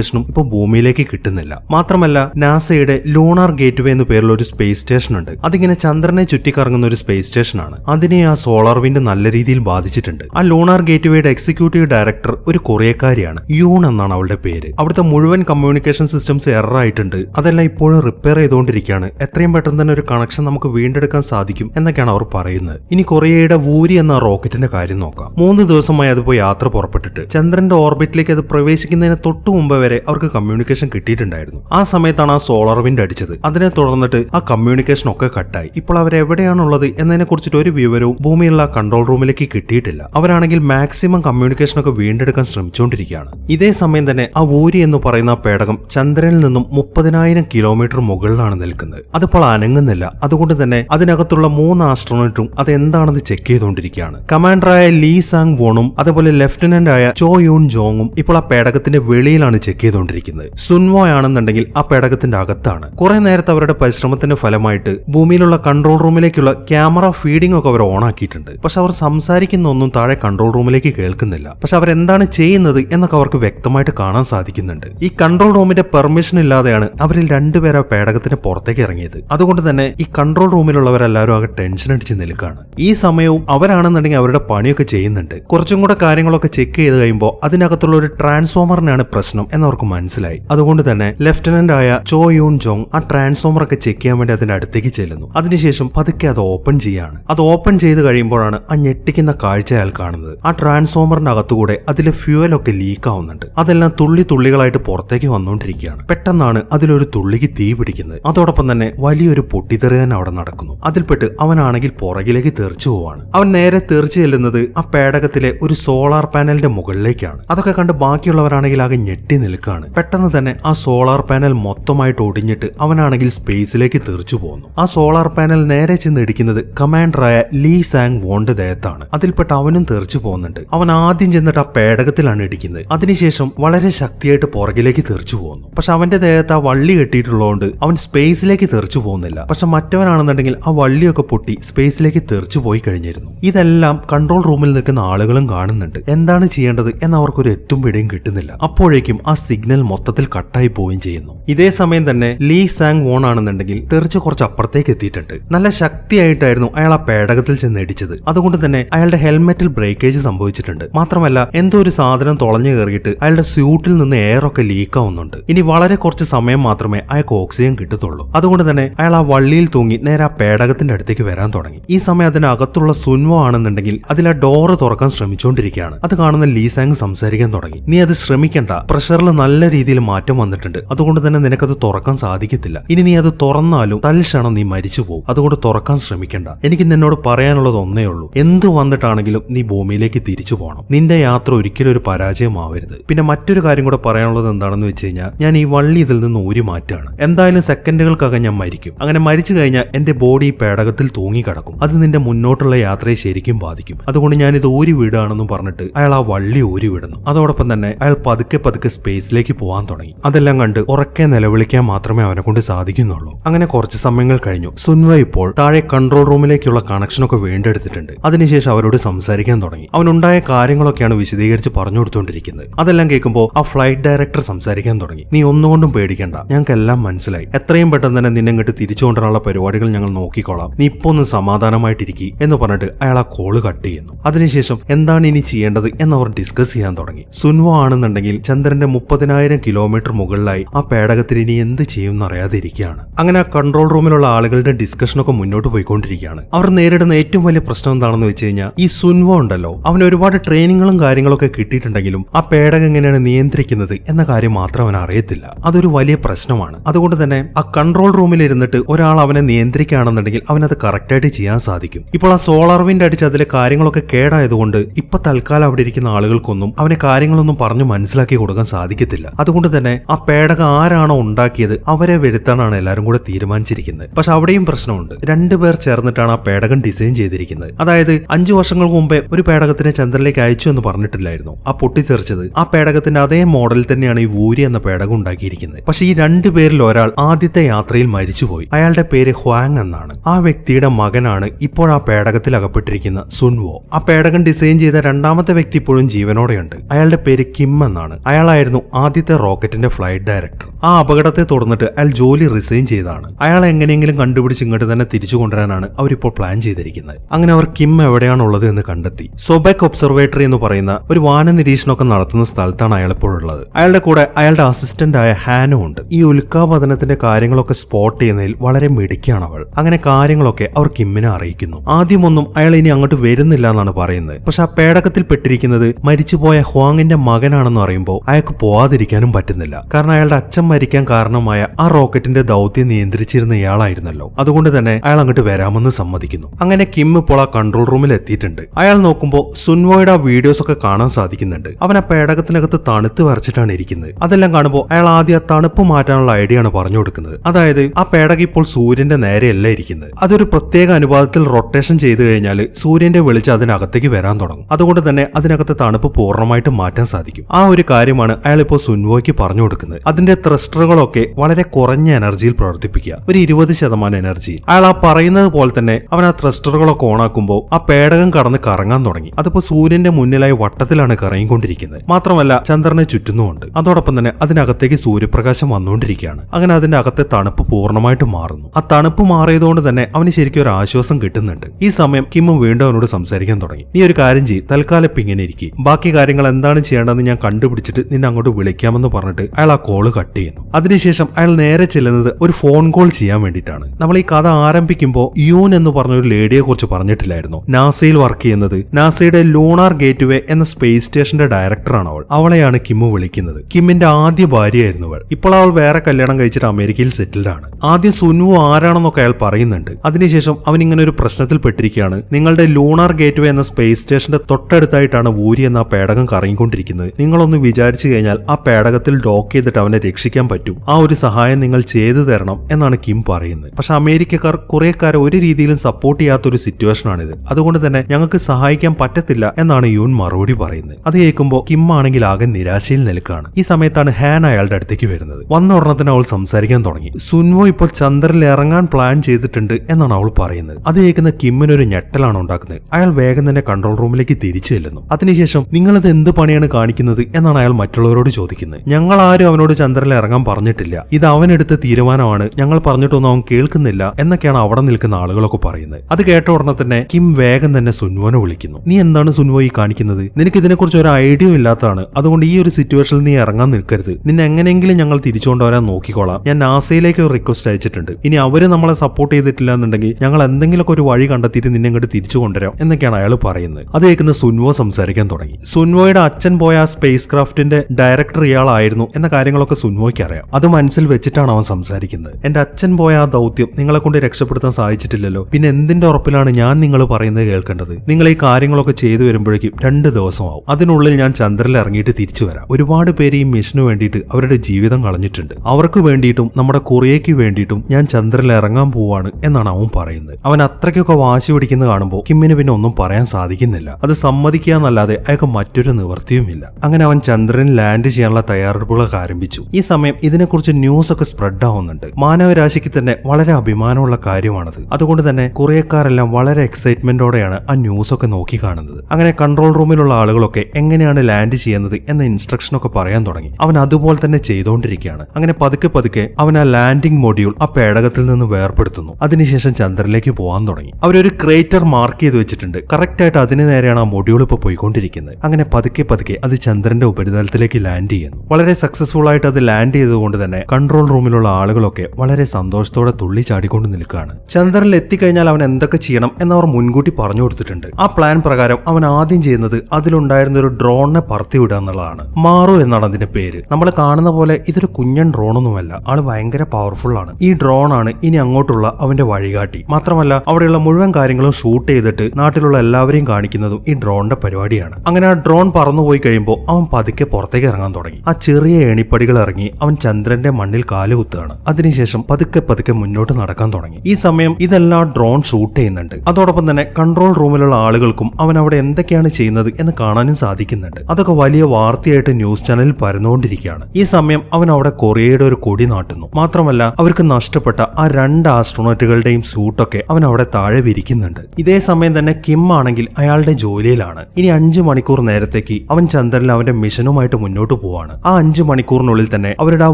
കമ്മ്യൂണിക്കേഷനും ഇപ്പൊ ഭൂമിയിലേക്ക് കിട്ടുന്നില്ല. മാത്രമല്ല നാസയുടെ ലൂണാർ ഗേറ്റ്വേ എന്ന പേരിൽ ഒരു സ്പേസ് സ്റ്റേഷൻ ഉണ്ട്. അതിങ്ങനെ ചന്ദ്രനെ ചുറ്റിക്കറങ്ങുന്ന ഒരു സ്പേസ് സ്റ്റേഷനാണ് അതിനെ ആ സോളാർ വിൻഡ് നല്ല രീതിയിൽ ബാധിച്ചിട്ടുണ്ട്. ആ ലൂണാർ ഗേറ്റ്വേയുടെ എക്സിക്യൂട്ടീവ് ഡയറക്ടർ ഒരു കൊറിയക്കാരിയാണ്. യൂൺ എന്നാണ് അവളുടെ പേര്. അവിടുത്തെ മുഴുവൻ കമ്മ്യൂണിക്കേഷൻ സിസ്റ്റംസ് എറർ ആയിട്ടുണ്ട്. അതെല്ലാം ഇപ്പോഴും റിപ്പയർ ചെയ്തുകൊണ്ടിരിക്കുകയാണ്. എത്രയും പെട്ടെന്ന് തന്നെ ഒരു കണക്ഷൻ നമുക്ക് വീണ്ടെടുക്കാൻ സാധിക്കും എന്നൊക്കെയാണ് അവർ പറയുന്നത്. ഇനി കൊറിയയുടെ വൂരി എന്ന റോക്കറ്റിന്റെ കാര്യം നോക്കാം. മൂന്ന് ദിവസമായി അതിപ്പോ യാത്ര പുറപ്പെട്ടിട്ട്. ചന്ദ്രന്റെ ഓർബിറ്റിലേക്ക് അത് പ്രവേശിക്കുന്നതിന് തൊട്ടു മുമ്പ് അവർക്ക് കമ്മ്യൂണിക്കേഷൻ കിട്ടിയിട്ടുണ്ടായിരുന്നു. ആ സമയത്താണ് ആ സോളർ വിൻഡ് അടിച്ചത്. അതിനെ തുടർന്നിട്ട് ആ കമ്മ്യൂണിക്കേഷൻ ഒക്കെ കട്ടായി ഇപ്പോൾ അവർ എവിടെയാണുള്ളത് എന്നതിനെ കുറിച്ചിട്ട് ഒരു വിവരവും ഭൂമിയുള്ള കൺട്രോൾ റൂമിലേക്ക് കിട്ടിയിട്ടില്ല. അവരാണെങ്കിൽ മാക്സിമം കമ്മ്യൂണിക്കേഷൻ ഒക്കെ വീണ്ടെടുക്കാൻ ശ്രമിച്ചുകൊണ്ടിരിക്കുകയാണ്. ഇതേ സമയം തന്നെ ആ ഊരി എന്ന് പറയുന്ന പേടകം ചന്ദ്രനിൽ നിന്നും മുപ്പതിനായിരം കിലോമീറ്റർ മുകളിലാണ് നിൽക്കുന്നത്. അതിപ്പോൾ അനങ്ങുന്നില്ല. അതുകൊണ്ട് തന്നെ അതിനകത്തുള്ള മൂന്ന് ആസ്ട്രോണറ്റും അത് എന്താണെന്ന് ചെക്ക് ചെയ്തുകൊണ്ടിരിക്കുകയാണ്. കമാൻഡറായ ലീ സാങ് വോണും അതുപോലെ ലെഫ്റ്റനന്റ് ആയ ചോ യൂൺ ജോങ്ങും ഇപ്പോൾ ആ പേടകത്തിന്റെ വെളിയിലാണ് ചെക്ക് ചെയ്തുകൊണ്ടിരിക്കുന്നത് സുൻവോ ആണെന്നുണ്ടെങ്കിൽ ആ പേടകത്തിന്റെ അകത്താണ്. കുറെ നേരത്തെ അവരുടെ പരിശ്രമത്തിന്റെ ഫലമായിട്ട് ഭൂമിയിലുള്ള കൺട്രോൾ റൂമിലേക്കുള്ള ക്യാമറ ഫീഡിംഗ് ഒക്കെ അവർ ഓൺ ആക്കിയിട്ടുണ്ട് പക്ഷെ അവർ സംസാരിക്കുന്ന ഒന്നും താഴെ കൺട്രോൾ റൂമിലേക്ക് കേൾക്കുന്നില്ല. പക്ഷെ അവരെന്താണ് ചെയ്യുന്നത് എന്നൊക്കെ അവർക്ക് വ്യക്തമായിട്ട് കാണാൻ സാധിക്കുന്നുണ്ട്. ഈ കൺട്രോൾ റൂമിന്റെ പെർമിഷൻ ഇല്ലാതെയാണ് അവരിൽ രണ്ടുപേർ ആ പേടകത്തിന് പുറത്തേക്ക് ഇറങ്ങിയത്. അതുകൊണ്ട് തന്നെ ഈ കൺട്രോൾ റൂമിലുള്ളവരെല്ലാവരും ആകെ ടെൻഷൻ അടിച്ച് നിൽക്കുകയാണ്. ഈ സമയവും അവരാണെന്നുണ്ടെങ്കിൽ അവരുടെ പണിയൊക്കെ ചെയ്യുന്നുണ്ട്. കുറച്ചും കൂടെ കാര്യങ്ങളൊക്കെ ചെക്ക് ചെയ്ത് കഴിയുമ്പോൾ അതിനകത്തുള്ള ഒരു ട്രാൻസ്ഫോമറിനാണ് പ്രശ്നം എന്നവർക്ക് മനസ്സിലായി. അതുകൊണ്ട് തന്നെ ലെഫ്റ്റനന്റ് ആയ ചോ യൂൺ ജോങ് ആ ട്രാൻസ്ഫോമർ ഒക്കെ ചെക്ക് ചെയ്യാൻ വേണ്ടി അതിന്റെ അടുത്തേക്ക് ചെല്ലുന്നു. അതിനുശേഷം പതുക്കെ അത് ഓപ്പൺ ചെയ്യാണ്. അത് ഓപ്പൺ ചെയ്ത് കഴിയുമ്പോഴാണ് ആ ഞെട്ടിക്കുന്ന കാഴ്ച അയാൾ കാണുന്നത്. ആ ട്രാൻസ്ഫോമറിന്റെ അകത്തുകൂടെ അതിലെ ഫ്യൂവൽ ഒക്കെ ലീക്ക് ആവുന്നുണ്ട്. അതെല്ലാം തുള്ളി തുള്ളികളായിട്ട് പുറത്തേക്ക് വന്നുകൊണ്ടിരിക്കുകയാണ്. പെട്ടെന്നാണ് അതിലൊരു തുള്ളിക്ക് തീ പിടിക്കുന്നത്. അതോടൊപ്പം തന്നെ വലിയൊരു പൊട്ടിത്തെറി തന്നെ അവിടെ നടക്കുന്നു. അതിൽപ്പെട്ട് അവനാണെങ്കിൽ പുറകിലേക്ക് തെറിച്ചു പോവാണ്. അവൻ നേരെ തെറിച്ചു ചെല്ലുന്നത് ആ പേടകത്തിലെ ഒരു സോളാർ പാനലിന്റെ മുകളിലേക്കാണ്. അതൊക്കെ കണ്ട് ബാക്കിയുള്ളവരാണെങ്കിൽ ആകെ ഞെട്ടി നിൽക്കുകയാണ് പെട്ടെന്ന് തന്നെ ആ സോളാർ പാനൽ മൊത്തമായിട്ട് ഒടിഞ്ഞിട്ട് അവനാണെങ്കിൽ സ്പേസിലേക്ക് തെറിച്ചു പോകുന്നു ആ സോളാർ പാനൽ നേരെ ചെന്ന് ഇടിക്കുന്നത് കമാൻഡറായ ലീ സാങ് വോണ്ട് ദേഹത്താണ്. അതിൽപ്പെട്ട അവനും തെറിച്ചു പോകുന്നുണ്ട്. അവൻ ആദ്യം ചെന്നിട്ട് ആ പേടകത്തിലാണ് ഇടിക്കുന്നത്. അതിനുശേഷം വളരെ ശക്തിയായിട്ട് പുറകിലേക്ക് തെറിച്ചു പോകുന്നു പക്ഷെ അവന്റെ ദേഹത്ത് ആ വള്ളി കെട്ടിയിട്ടുള്ളതുകൊണ്ട് അവൻ സ്പേസിലേക്ക് തെറിച്ചു പോകുന്നില്ല. പക്ഷെ മറ്റവനാണെന്നുണ്ടെങ്കിൽ ആ വള്ളിയൊക്കെ പൊട്ടി സ്പേസിലേക്ക് തെറിച്ചു പോയി കഴിഞ്ഞിരുന്നു. ഇതെല്ലാം കൺട്രോൾ റൂമിൽ നിൽക്കുന്ന ആളുകളും കാണുന്നുണ്ട്. എന്താണ് ചെയ്യേണ്ടത് എന്ന് അവർക്കൊരു എത്തും പിടിയും കിട്ടുന്നില്ല. അപ്പോഴേക്കും ആ സിഗ്നൽ മൊത്തത്തിൽ കട്ടായി പോവുകയും ചെയ്യുന്നു. ഇതേ സമയം തന്നെ ലീ സാങ് വോൺ ആണെന്നുണ്ടെങ്കിൽ തെറിച്ച് കുറച്ച് അപ്പുറത്തേക്ക് എത്തിയിട്ടുണ്ട്. നല്ല ശക്തിയായിട്ടായിരുന്നു അയാൾ ആ പേടകത്തിൽ ചെന്ന് ഇടിച്ചത്. അതുകൊണ്ട് തന്നെ അയാളുടെ ഹെൽമെറ്റിൽ ബ്രേക്കേജ് സംഭവിച്ചിട്ടുണ്ട്. മാത്രമല്ല എന്തോ ഒരു സാധനം തുളഞ്ഞു കയറിയിട്ട് അയാളുടെ സ്യൂട്ടിൽ നിന്ന് എയറൊക്കെ ഒക്കെ ലീക്ക് ആവുന്നുണ്ട് ഇനി വളരെ കുറച്ച് സമയം മാത്രമേ അയാൾക്ക് ഓക്സിജൻ കിട്ടത്തുള്ളൂ. അതുകൊണ്ട് തന്നെ അയാൾ ആ വള്ളിയിൽ തൂങ്ങി നേരെ ആ പേടകത്തിന്റെ അടുത്തേക്ക് വരാൻ തുടങ്ങി. ഈ സമയം അതിനകത്തുള്ള സുൻവോ ആണെന്നുണ്ടെങ്കിൽ അതിൽ ആ ഡോറ് തുറക്കാൻ ശ്രമിച്ചുകൊണ്ടിരിക്കുകയാണ്. അത് കാണുന്ന ലീസാങ് സംസാരിക്കാൻ തുടങ്ങി. നീ അത് ശ്രമിക്കണ്ട. പ്രഷറിൽ നല്ല രീതിയിൽ മാറ്റം വന്നിട്ടുണ്ട്. അതുകൊണ്ട് തന്നെ നിനക്കത് തുറക്കാൻ സാധിക്കത്തില്ല. ഇനി നീ അത് തുറന്നാലും തൽക്ഷണം നീ മരിച്ചു പോകും. അതുകൊണ്ട് തുറക്കാൻ ശ്രമിക്കണ്ട. എനിക്ക് നിന്നോട് പറയാനുള്ളത് ഒന്നേ ഉള്ളൂ. എന്ത് വന്നിട്ടാണെങ്കിലും നീ ഭൂമിയിലേക്ക് തിരിച്ചു പോകണം നിന്റെ യാത്ര ഒരിക്കലും ഒരു പരാജയമാവരുത്. പിന്നെ മറ്റൊരു കാര്യം കൂടെ പറയാനുള്ളത് എന്താണെന്ന് വെച്ച് കഴിഞ്ഞാൽ ഞാൻ ഈ വള്ളി ഇതിൽ നിന്ന് ഊരി മാറ്റാണ് എന്തായാലും സെക്കൻഡുകൾക്കകം ഞാൻ മരിക്കും. അങ്ങനെ മരിച്ചു കഴിഞ്ഞാൽ എന്റെ ബോഡി ഈ പേടകത്തിൽ തൂങ്ങിക്കിടക്കും. അത് നിന്റെ മുന്നോട്ടുള്ള യാത്രയെ ശരിക്കും ബാധിക്കും. അതുകൊണ്ട് ഞാൻ ഇത് ഊരി വിടുകയാണെന്നും പറഞ്ഞിട്ട് അയാൾ ആ വള്ളി ഊരി വിടുന്നു. അതോടൊപ്പം തന്നെ അയാൾ പതുക്കെ പതുക്കെ സ്പേസിലേക്ക് പോകാൻ തുടങ്ങി. അതെല്ലാം കണ്ട് ഉറക്കെ നിലവിളിക്കാൻ മാത്രമേ അവനെ കൊണ്ട് സാധിക്കുന്നുള്ളൂ. അങ്ങനെ കുറച്ച് സമയങ്ങൾ കഴിഞ്ഞു. സുൻവ ഇപ്പോൾ താഴെ കൺട്രോൾ റൂമിലേക്കുള്ള കണക്ഷനൊക്കെ വീണ്ടെടുത്തിട്ടുണ്ട്. അതിനുശേഷം അവരോട് സംസാരിക്കാൻ തുടങ്ങി. അവനുണ്ടായ കാര്യങ്ങളൊക്കെയാണ് വിശദീകരിച്ച് പറഞ്ഞു കൊടുത്തുകൊണ്ടിരിക്കുന്നത്. അതെല്ലാം കേൾക്കുമ്പോൾ ആ ഫ്ലൈറ്റ് ഡയറക്ടർ സംസാരിക്കാൻ തുടങ്ങി. നീ ഒന്നുകൊണ്ടും പേടിക്കണ്ട. ഞങ്ങൾക്ക് എല്ലാം മനസ്സിലായി. എത്രയും പെട്ടെന്ന് തന്നെ നിന്നെ ഇങ്ങോട്ട് തിരിച്ചു കൊണ്ടുവരാനുള്ള പരിപാടികൾ ഞങ്ങൾ നോക്കിക്കോളാം. നീ ഇപ്പൊ ഒന്ന് സമാധാനമായിട്ടിരിക്കി എന്ന് പറഞ്ഞിട്ട് അയാൾ ആ കോൾ കട്ട് ചെയ്യുന്നു. അതിനുശേഷം എന്താണ് ഇനി ചെയ്യേണ്ടത്? എന്ന് അവർ ഡിസ്കസ് ചെയ്യാൻ തുടങ്ങി. സുൻവ ആണെന്നുണ്ടെങ്കിൽ ചന്ദ്രന്റെ മുപ്പതിനായിരം കിലോമീറ്റർ മുകളിലായി ആ പേടകത്തിൽ ഇനി എന്ത് ചെയ്യുമെന്ന് അറിയാതെ ഇരിക്കുകയാണ് അങ്ങനെ ആ കൺട്രോൾ റൂമിലുള്ള ആളുകളുടെ ഡിസ്കഷനൊക്കെ മുന്നോട്ട് പോയിക്കൊണ്ടിരിക്കുകയാണ്. അവർ നേരിടുന്ന ഏറ്റവും വലിയ പ്രശ്നം എന്താണെന്ന് വെച്ച് കഴിഞ്ഞാൽ ഈ സുൻവോ ഉണ്ടല്ലോ. അവന് ഒരുപാട് ട്രെയിനിങ്ങുകളും കാര്യങ്ങളൊക്കെ കിട്ടിയിട്ടുണ്ടെങ്കിലും ആ പേടകം എങ്ങനെയാണ് നിയന്ത്രിക്കുന്നത് എന്ന കാര്യം മാത്രം അവൻ അറിയത്തില്ല. അതൊരു വലിയ പ്രശ്നമാണ്. അതുകൊണ്ട് തന്നെ ആ കൺട്രോൾ റൂമിൽ ഇരുന്നിട്ട് ഒരാൾ അവനെ നിയന്ത്രിക്കുകയാണെന്നുണ്ടെങ്കിൽ അവനത് കറക്റ്റായിട്ട് ചെയ്യാൻ സാധിക്കും. ഇപ്പോൾ ആ സോളാർ വിൻഡ് അടിച്ച് അതിലെ കാര്യങ്ങളൊക്കെ കേടായതുകൊണ്ട് ഇപ്പൊ തൽക്കാലം അവിടെ ഇരിക്കുന്ന ആളുകൾക്കൊന്നും അവനെ കാര്യങ്ങളൊന്നും പറഞ്ഞു മനസ്സിലാക്കി കൊടുക്കാൻ സാധിക്കത്തില്ല അതുകൊണ്ട് തന്നെ ആ പേടകം ആരാണോ ഉണ്ടാക്കിയത് അവരെ വരുത്താനാണ് എല്ലാവരും കൂടെ തീരുമാനിച്ചിരിക്കുന്നത്. പക്ഷെ അവിടെയും പ്രശ്നമുണ്ട്. രണ്ടുപേർ ചേർന്നിട്ടാണ് ആ പേടകം ഡിസൈൻ ചെയ്തിരിക്കുന്നത്. അതായത് അഞ്ചു വർഷങ്ങൾക്ക് മുമ്പേ ഒരു പേടകത്തിനെ ചന്ദ്രനിലേക്ക് അയച്ചു എന്ന് പറഞ്ഞിട്ടില്ലായിരുന്നു. ആ പൊട്ടിത്തെറിച്ചത് ആ പേടകത്തിന്റെ അതേ മോഡലിൽ തന്നെയാണ് ഈ വൂരി എന്ന പേടകം ഉണ്ടാക്കിയിരിക്കുന്നത്. പക്ഷെ ഈ രണ്ടു പേരിൽ ഒരാൾ ആദ്യത്തെ യാത്രയിൽ മരിച്ചുപോയി. അയാളുടെ പേര് ഹ്വാങ് എന്നാണ്. ആ വ്യക്തിയുടെ മകനാണ് ഇപ്പോൾ ആ പേടകത്തിൽ അകപ്പെട്ടിരിക്കുന്ന സുൻവോ ആ പേടകം ഡിസൈൻ ചെയ്ത രണ്ടാമത്തെ വ്യക്തി ഇപ്പോഴും ജീവനോടെയുണ്ട്. അയാളുടെ പേര് കിം എന്നാണ്. അയാളായിരുന്നു ആദ്യത്തെ റോക്കറ്റിന്റെ ഫ്ലൈറ്റ് ഡയറക്ടർ. ആ അപകടത്തെ തുടർന്നിട്ട് അയാൾ ജോലി റിസൈൻ ചെയ്താണ് അയാൾ എങ്ങനെയെങ്കിലും കണ്ടുപിടിച്ച് ഇങ്ങോട്ട് തന്നെ തിരിച്ചു കൊണ്ടുവരാനാണ് അവരിപ്പോൾ പ്ലാൻ ചെയ്തിരിക്കുന്നത്. അങ്ങനെ അവർ കിം എവിടെയാണുള്ളത് എന്ന് കണ്ടെത്തി. സൊബാക് ഒബ്സർവേറ്ററി എന്ന് പറയുന്ന ഒരു വാന നിരീക്ഷണമൊക്കെ നടത്തുന്ന സ്ഥലത്താണ് അയാൾ ഇപ്പോഴുള്ളത് അയാളുടെ കൂടെ അയാളുടെ അസിസ്റ്റന്റ് ആയ ഹാനോ ഉണ്ട്. ഈ ഉൽക്കാപതനത്തിന്റെ കാര്യങ്ങളൊക്കെ സ്പോട്ട് ചെയ്യുന്നതിൽ വളരെ മിടുക്കിയാണ് അവൾ. അങ്ങനെ കാര്യങ്ങളൊക്കെ അവർ കിമ്മിനെ അറിയിക്കുന്നു. ആദ്യമൊന്നും അയാൾ ഇനി അങ്ങോട്ട് വരുന്നില്ല എന്നാണ് പറയുന്നത്. പക്ഷെ ആ പേടകത്തിൽ പെട്ടിരിക്കുന്നത് മരിച്ചുപോയ ഹ്വാങ്ങിന്റെ മകനാണെന്ന് പറയുമ്പോൾ അയാൾക്ക് പോവാതിരിക്കാനും പറ്റുന്നില്ല. കാരണം അയാളുടെ അച്ഛൻ മരിക്കാൻ കാരണമായ ആ റോക്കറ്റിന്റെ ദൗത്യം നിയന്ത്രിച്ചിരുന്ന ഇയാളായിരുന്നല്ലോ. അതുകൊണ്ട് തന്നെ അയാൾ അങ്ങോട്ട് വരാമെന്ന് സമ്മതിക്കുന്നു. അങ്ങനെ കിം ഇപ്പോൾ ആ കൺട്രോൾ റൂമിൽ എത്തിയിട്ടുണ്ട്. അയാൾ നോക്കുമ്പോൾ സുൻവോയുടെ ആ വീഡിയോസ് ഒക്കെ കാണാൻ സാധിക്കുന്നുണ്ട്. അവൻ ആ പേടകത്തിനകത്ത് തണുത്ത് വരച്ചിട്ടാണ് ഇരിക്കുന്നത്. അതെല്ലാം കാണുമ്പോൾ അയാൾ ആദ്യം ആ തണുപ്പ് മാറ്റാനുള്ള ഐഡിയ ആണ് പറഞ്ഞു കൊടുക്കുന്നത്. അതായത് ആ പേടകം ഇപ്പോൾ സൂര്യന്റെ നേരെയല്ല ഇരിക്കുന്നത്. അതൊരു പ്രത്യേക അനുപാതത്തിൽ റൊട്ടേഷൻ ചെയ്തു കഴിഞ്ഞാൽ സൂര്യന്റെ വെളിച്ചം അതിനകത്തേക്ക് വരാൻ തുടങ്ങും. അതുകൊണ്ട് തന്നെ അതിനകത്തെ തണുപ്പ് പൂർണമായിട്ട് മാറ്റാൻ സാധിക്കും. ആ ഒരു കാര്യമാണ് അയാൾ ഇപ്പോൾ സുൻവോയ്ക്ക് പറഞ്ഞു കൊടുക്കുന്നത്. അതിന്റെ ത്രസ്റ്ററുകളൊക്കെ വളരെ കുറഞ്ഞ എനർജിയിൽ പ്രവർത്തിപ്പിക്കുക. ഒരു ഇരുപത് ശതമാനം എനർജി അയാൾ ആ പറയുന്നത് പോലെ തന്നെ അവൻ ആ ത്രസ്റ്ററുകളൊക്കെ ഓണാക്കുമ്പോൾ ആ പേടകം കടന്ന് കറങ്ങാൻ തുടങ്ങി. അതിപ്പോ സൂര്യന്റെ മുന്നിലായി വട്ടത്തിലാണ് കറങ്ങിക്കൊണ്ടിരിക്കുന്നത്. മാത്രമല്ല ചന്ദ്രനെ ചുറ്റുന്നുമുണ്ട്. അതോടൊപ്പം തന്നെ അതിനകത്തേക്ക് സൂര്യപ്രകാശം വന്നുകൊണ്ടിരിക്കുകയാണ്. അങ്ങനെ അതിന്റെ അകത്തെ തണുപ്പ് പൂർണമായിട്ട് മാറുന്നു. ആ തണുപ്പ് മാറിയതുകൊണ്ട് തന്നെ അവന് ശരിക്കും ഒരു ആശ്വാസം കിട്ടുന്നുണ്ട്. ഈ സമയം കിമ്മും വീണ്ടും അവനോട് സംസാരിക്കാൻ തുടങ്ങി. നീ ഒരു കാര്യം ചെയ്യ്. തൽക്കാലം ഇങ്ങനെ ഇരിക്കും. ബാക്കി കാര്യങ്ങൾ എന്താണ് ചെയ്യേണ്ടതെന്ന് ഞാൻ കണ്ടുപിടിച്ചിട്ട് നിന്നെ അങ്ങോട്ട് വിളിക്കാമെന്ന് പറഞ്ഞിട്ട് അയാൾ ആ കോൾ കട്ട് ചെയ്യുന്നു. അതിനുശേഷം അയാൾ നേരെ ചെല്ലുന്നത് ഒരു ഫോൺ കോൾ ചെയ്യാൻ വേണ്ടിയിട്ടാണ്. നമ്മൾ ഈ കഥ ആരംഭിക്കുമ്പോൾ യൂൻ എന്ന് പറഞ്ഞ ഒരു ലേഡിയെ കുറിച്ച് പറഞ്ഞിട്ടില്ലായിരുന്നു. നാസയിൽ വർക്ക് ചെയ്യുന്നത് നാസയുടെ ലൂണാർ ഗേറ്റ്വേ എന്ന സ്പേസ് സ്റ്റേഷന്റെ ഡയറക്ടറാണ് അവൾ. അവളെയാണ് കിമ്മു വിളിക്കുന്നത്. കിമ്മിന്റെ ആദ്യ ഭാര്യയായിരുന്നു അവൾ. ഇപ്പോൾ അവൾ വേറെ കല്യാണം കഴിച്ചിട്ട് അമേരിക്കയിൽ സെറ്റിൽഡ് ആണ്. ആദ്യം സുൻവു ആരാണെന്നൊക്കെ അയാൾ പറയുന്നുണ്ട്. അതിനുശേഷം അവൻ ഇങ്ങനെ ഒരു പ്രശ്നത്തിൽ പെട്ടിരിക്കുകയാണ്. നിങ്ങളുടെ ലൂണാർ ഗേറ്റ്വേ എന്ന സ്പേസ് സ്റ്റേഷന്റെ തൊട്ടടുത്തായിട്ടാണ് വൂരി എന്ന പേടകം കറങ്ങിക്കൊണ്ടിരിക്കുന്നത്. നിങ്ങളൊന്ന് വിചാരിച്ചു കഴിഞ്ഞാൽ ആ പേടകത്തിൽ ഡോക്ക് ചെയ്തിട്ട് അവനെ രക്ഷിക്കാൻ പറ്റും. ആ ഒരു സഹായം നിങ്ങൾ ചെയ്തു തരണം എന്നാണ് കിം പറയുന്നത്. പക്ഷെ അമേരിക്കക്കാർ കുറേക്കാരെ ഒരു രീതിയിലും സപ്പോർട്ട് ചെയ്യാത്ത ഒരു സിറ്റുവേഷൻ ആണിത്. അതുകൊണ്ട് തന്നെ ഞങ്ങൾക്ക് സഹായിക്കാൻ പറ്റത്തില്ല എന്നാണ് യൂൻ മറുപടി പറയുന്നത്. അത് കേൾക്കുമ്പോൾ കിം ആണെങ്കിൽ ആകെ നിരാശയിൽ നിൽക്കുകയാണ്. ഈ സമയത്താണ് ഹാൻ അയാളുടെ അടുത്തേക്ക് വരുന്നത്. വന്ന ഉടനെ അവൾ സംസാരിക്കാൻ തുടങ്ങി. സുൻവോ ഇപ്പോൾ ചന്ദ്രനിൽ ഇറങ്ങാൻ പ്ലാൻ ചെയ്തിട്ടുണ്ട് എന്നാണ് അവൾ പറയുന്നത്. അത് കേൾക്കുന്ന കിമ്മിന് ഒരു ഞെട്ടലാണ് ഉണ്ടാക്കുന്നത്. അയാൾ വേഗം തന്നെ കൺട്രോൾ റൂമിലേക്ക് തിരിച്ചു ചെല്ലുന്നു. അതിനുശേഷം നിങ്ങളത് എന്ത് പണിയാണ് കാണിക്കുന്നത് എന്നാണ് അയാൾ മറ്റുള്ളവരോട് ചോദിക്കുന്നത് ഞങ്ങൾ ആരും അവനോട് ചന്ദ്രനിൽ ഇറങ്ങാൻ പറഞ്ഞിട്ടില്ല. ഇത് അവനെടുത്ത തീരുമാനമാണ്. ഞങ്ങൾ പറഞ്ഞിട്ടൊന്നും അവൻ കേൾക്കുന്നില്ല എന്നൊക്കെയാണ് അവിടെ നിൽക്കുന്ന ആളുകളൊക്കെ പറയുന്നത് അത് കേട്ട ഉടനെ തന്നെ കിം വേഗം തന്നെ സുൻവോനെ വിളിക്കുന്നു. നീ എന്താണ് സുൻവോ ഈ കാണിക്കുന്നത്? നിനക്ക് ഇതിനെക്കുറിച്ച് ഒരു ഐഡിയ ഇല്ലാത്തതാണ്. അതുകൊണ്ട് ഈ ഒരു സിറ്റുവേഷനിൽ നീ ഇറങ്ങാൻ നിൽക്കരുത്. നിന്നെ എങ്ങനെയെങ്കിലും ഞങ്ങൾ തിരിച്ചുകൊണ്ടുവരാൻ നോക്കിക്കോളാം. ഞാൻ നാസയിലേക്ക് ഒരു റിക്വസ്റ്റ് അയച്ചിട്ടുണ്ട്. ഇനി അവർ നമ്മളെ സപ്പോർട്ട് ചെയ്തിട്ടില്ല എന്നുണ്ടെങ്കിൽ ഞങ്ങൾ എന്തെങ്കിലുമൊക്കെ ഒരു വഴി കണ്ടെത്തിയിട്ട് നിന്നെ ഇങ്ങോട്ട് തിരിച്ചു കൊണ്ടുവരാം എന്നൊക്കെയാണ് അയാൾ പറയുന്നത് അത് കേൾക്കുന്ന സുൻവോ സംസാരിക്കാൻ തുടങ്ങി. സുൻവോയുടെ അച്ഛൻ പോയ സ്പേസ് ക്രാഫ്റ്റിന്റെ ഡയറക്ടർ ഇയാളായിരുന്നു എന്ന കാര്യങ്ങളൊക്കെ സുൻവോയ്ക്ക് അറിയാം. അത് മനസ്സിൽ വെച്ചിട്ടാണ് അവൻ സംസാരിക്കുന്നത്. എന്റെ അച്ഛൻ പോയ ആ ദൗത്യം നിങ്ങളെ കൊണ്ട് രക്ഷപ്പെടുത്താൻ സാധിച്ചിട്ടില്ലല്ലോ. പിന്നെ എന്തിന്റെ ഉറപ്പിലാണ് ഞാൻ നിങ്ങൾ പറയുന്നത് കേൾക്കേണ്ടത്? നിങ്ങൾ ഈ കാര്യങ്ങളൊക്കെ ചെയ്തു വരുമ്പോഴേക്കും രണ്ട് ദിവസമാവും. അതിനുള്ളിൽ ഞാൻ ചന്ദ്രനിൽ ഇറങ്ങിയിട്ട് തിരിച്ചു വരാം. ഒരുപാട് പേര് ഈ മിഷന് വേണ്ടിയിട്ട് അവരുടെ ജീവിതം കളഞ്ഞിട്ടുണ്ട്. അവർക്ക് വേണ്ടിയിട്ടും നമ്മുടെ കൊറിയയ്ക്ക് വേണ്ടിയിട്ടും ഞാൻ ചന്ദ്രനിൽ ഇറങ്ങാൻ പോവാണ് എന്നാണ് അവൻ പറയുന്നത്. അവൻ അത്രയ്ക്കൊക്കെ വാശി പിടിക്കുന്നത് കാണുമ്പോൾ കിമ്മിന് പിന്നെ ഒന്നും പറയാൻ സാധിക്കുന്നില്ല. അത് സമ്മതിക്കുക എന്നല്ലാതെ അയാൾക്ക് മറ്റൊരു നിവൃത്തിയുമില്ല. അങ്ങനെ അവൻ ചന്ദ്രൻ ലാൻഡ് ചെയ്യാനുള്ള തയ്യാറെടുപ്പുകളൊക്കെ ആരംഭിച്ചു. ഈ സമയം ഇതിനെക്കുറിച്ച് ന്യൂസ് ഒക്കെ സ്പ്രെഡ് ആവുന്നുണ്ട് മാനവരാശിക്ക് തന്നെ വളരെ അഭിമാനമുള്ള കാര്യമാണത്. അതുകൊണ്ട് തന്നെ കുറേക്കാരെല്ലാം വളരെ എക്സൈറ്റ്മെന്റോടെയാണ് ആ ന്യൂസ് ഒക്കെ നോക്കി കാണുന്നത്. അങ്ങനെ കൺട്രോൾ റൂമിലുള്ള ആളുകളൊക്കെ എങ്ങനെയാണ് ലാൻഡ് ചെയ്യുന്നത് എന്ന ഇൻസ്ട്രക്ഷൻ ഒക്കെ പറയാൻ തുടങ്ങി. അവൻ അതുപോലെ തന്നെ ചെയ്തുകൊണ്ടിരിക്കുകയാണ് അങ്ങനെ പതുക്കെ പതുക്കെ അവൻ ആ ലാൻഡിംഗ് മൊഡ്യൂൾ ആ പേടകത്തിൽ നിന്ന് വേർപെടുത്തുന്നു. അതിനുശേഷം ചന്ദ്രനിലേക്ക് പോകാൻ തുടങ്ങി. അവരൊരു ക്രേറ്റർ മാർക്ക് ചെയ്ത് വെച്ചിട്ടുണ്ട്. കറക്റ്റ് ആയിട്ട് അതിന് നേരെയാണ് ആ മൊഡ്യൂൾ ഇപ്പോൾ പോയിക്കൊണ്ടിരിക്കുന്നത്. അങ്ങനെ പതുക്കെ പതുക്കെ അത് ചന്ദ്രന്റെ ഉപരിതലത്തിലേക്ക് ലാൻഡ് ചെയ്യുന്നു. വളരെ സക്സസ്ഫുൾ ആയിട്ട് അത് ലാൻഡ് ചെയ്തുകൊണ്ട് തന്നെ കൺട്രോൾ റൂമിലുള്ള ആളുകളൊക്കെ വളരെ സന്തോഷത്തോടെ തുള്ളി ചാടിക്കൊണ്ട് നിൽക്കുകയാണ്. ചന്ദ്രനിൽ എത്തിക്കഴിഞ്ഞാൽ അവൻ എന്തൊക്കെ ചെയ്യണം എന്നവർ മുൻകൂട്ടി പറഞ്ഞു കൊടുത്തിട്ടുണ്ട്. ആ പ്ലാൻ പ്രകാരം അവൻ ആദ്യം ചെയ്യുന്നത് അതിലുണ്ടായിരുന്ന ഒരു ഡ്രോണിനെ പറത്തി വിടുക എന്നുള്ളതാണ്. മാറു എന്നാണ് അതിന്റെ പേര്. നമ്മൾ കാണുന്ന പോലെ ഇതൊരു കുഞ്ഞൻ ഡ്രോണൊന്നുമല്ല ആൾ ഭയങ്കര പവർഫുൾ ആണ്. ഈ ഡ്രോൺ ആണ് ഇനി അങ്ങോട്ടുള്ള അവന്റെ വഴികാട്ടി. മാത്രമല്ല അവിടെയുള്ള മുഴുവൻ കാര്യങ്ങളും ഷൂട്ട് ചെയ്തിട്ട് നാട്ടിലുള്ള എല്ലാവരെയും കാണിക്കുന്നതും ഈ ഡ്രോണിന്റെ പരിപാടിയാണ്. അങ്ങനെ ആ ഡ്രോൺ പറന്നുപോയി കഴിയുമ്പോൾ അവൻ പതുക്കെ പുറത്തേക്ക് ഇറങ്ങാൻ തുടങ്ങി. ആ ചെറിയ ഏണിപ്പടികൾ ഇറങ്ങി അവൻ ചന്ദ്രന്റെ മണ്ണിൽ കാൽ കുത്തുകയാണ്. അതിനുശേഷം പതുക്കെ പതുക്കെ മുന്നോട്ട് നടക്കാൻ തുടങ്ങി. ഈ സമയം ഇതെല്ലാം ഡ്രോൺ ഷൂട്ട് ചെയ്യുന്നുണ്ട്. അതോടൊപ്പം തന്നെ കൺട്രോൾ റൂമിലുള്ള ആളുകൾക്കും അവൻ അവിടെ എന്തൊക്കെയാണ് ചെയ്യുന്നത് എന്ന് കാണാനും സാധിക്കുന്നുണ്ട്. അതൊക്കെ വലിയ വാർത്തയായിട്ട് ന്യൂസ് ചാനലിൽ പരന്നുകൊണ്ടിരിക്കുകയാണ്. ഈ സമയം അവൻ അവിടെ കൊറിയയുടെ ഒരു കൊടി നാട്ടുന്നു. മാത്രമല്ല അവർക്ക് നഷ്ടപ്പെട്ട ആ രണ്ട് ആസ്ട്രോണറ്റുകളുടെയും സൂട്ടൊക്കെ അവൻ അവിടെ താഴെ വിരിക്കുന്നുണ്ട്. ഇതേ സമയം തന്നെ കിം ആണെങ്കിൽ അയാളുടെ ജോലിയിലാണ്. ഇനി അഞ്ചു മണിക്കൂർ നേരത്തേക്ക് അവൻ ചന്ദ്രനിൽ അവന്റെ മിഷനുമായിട്ട് മുന്നോട്ട് പോവാണ്. ആ അഞ്ചു മണിക്കൂറിനുള്ളിൽ തന്നെ അവരുടെ ആ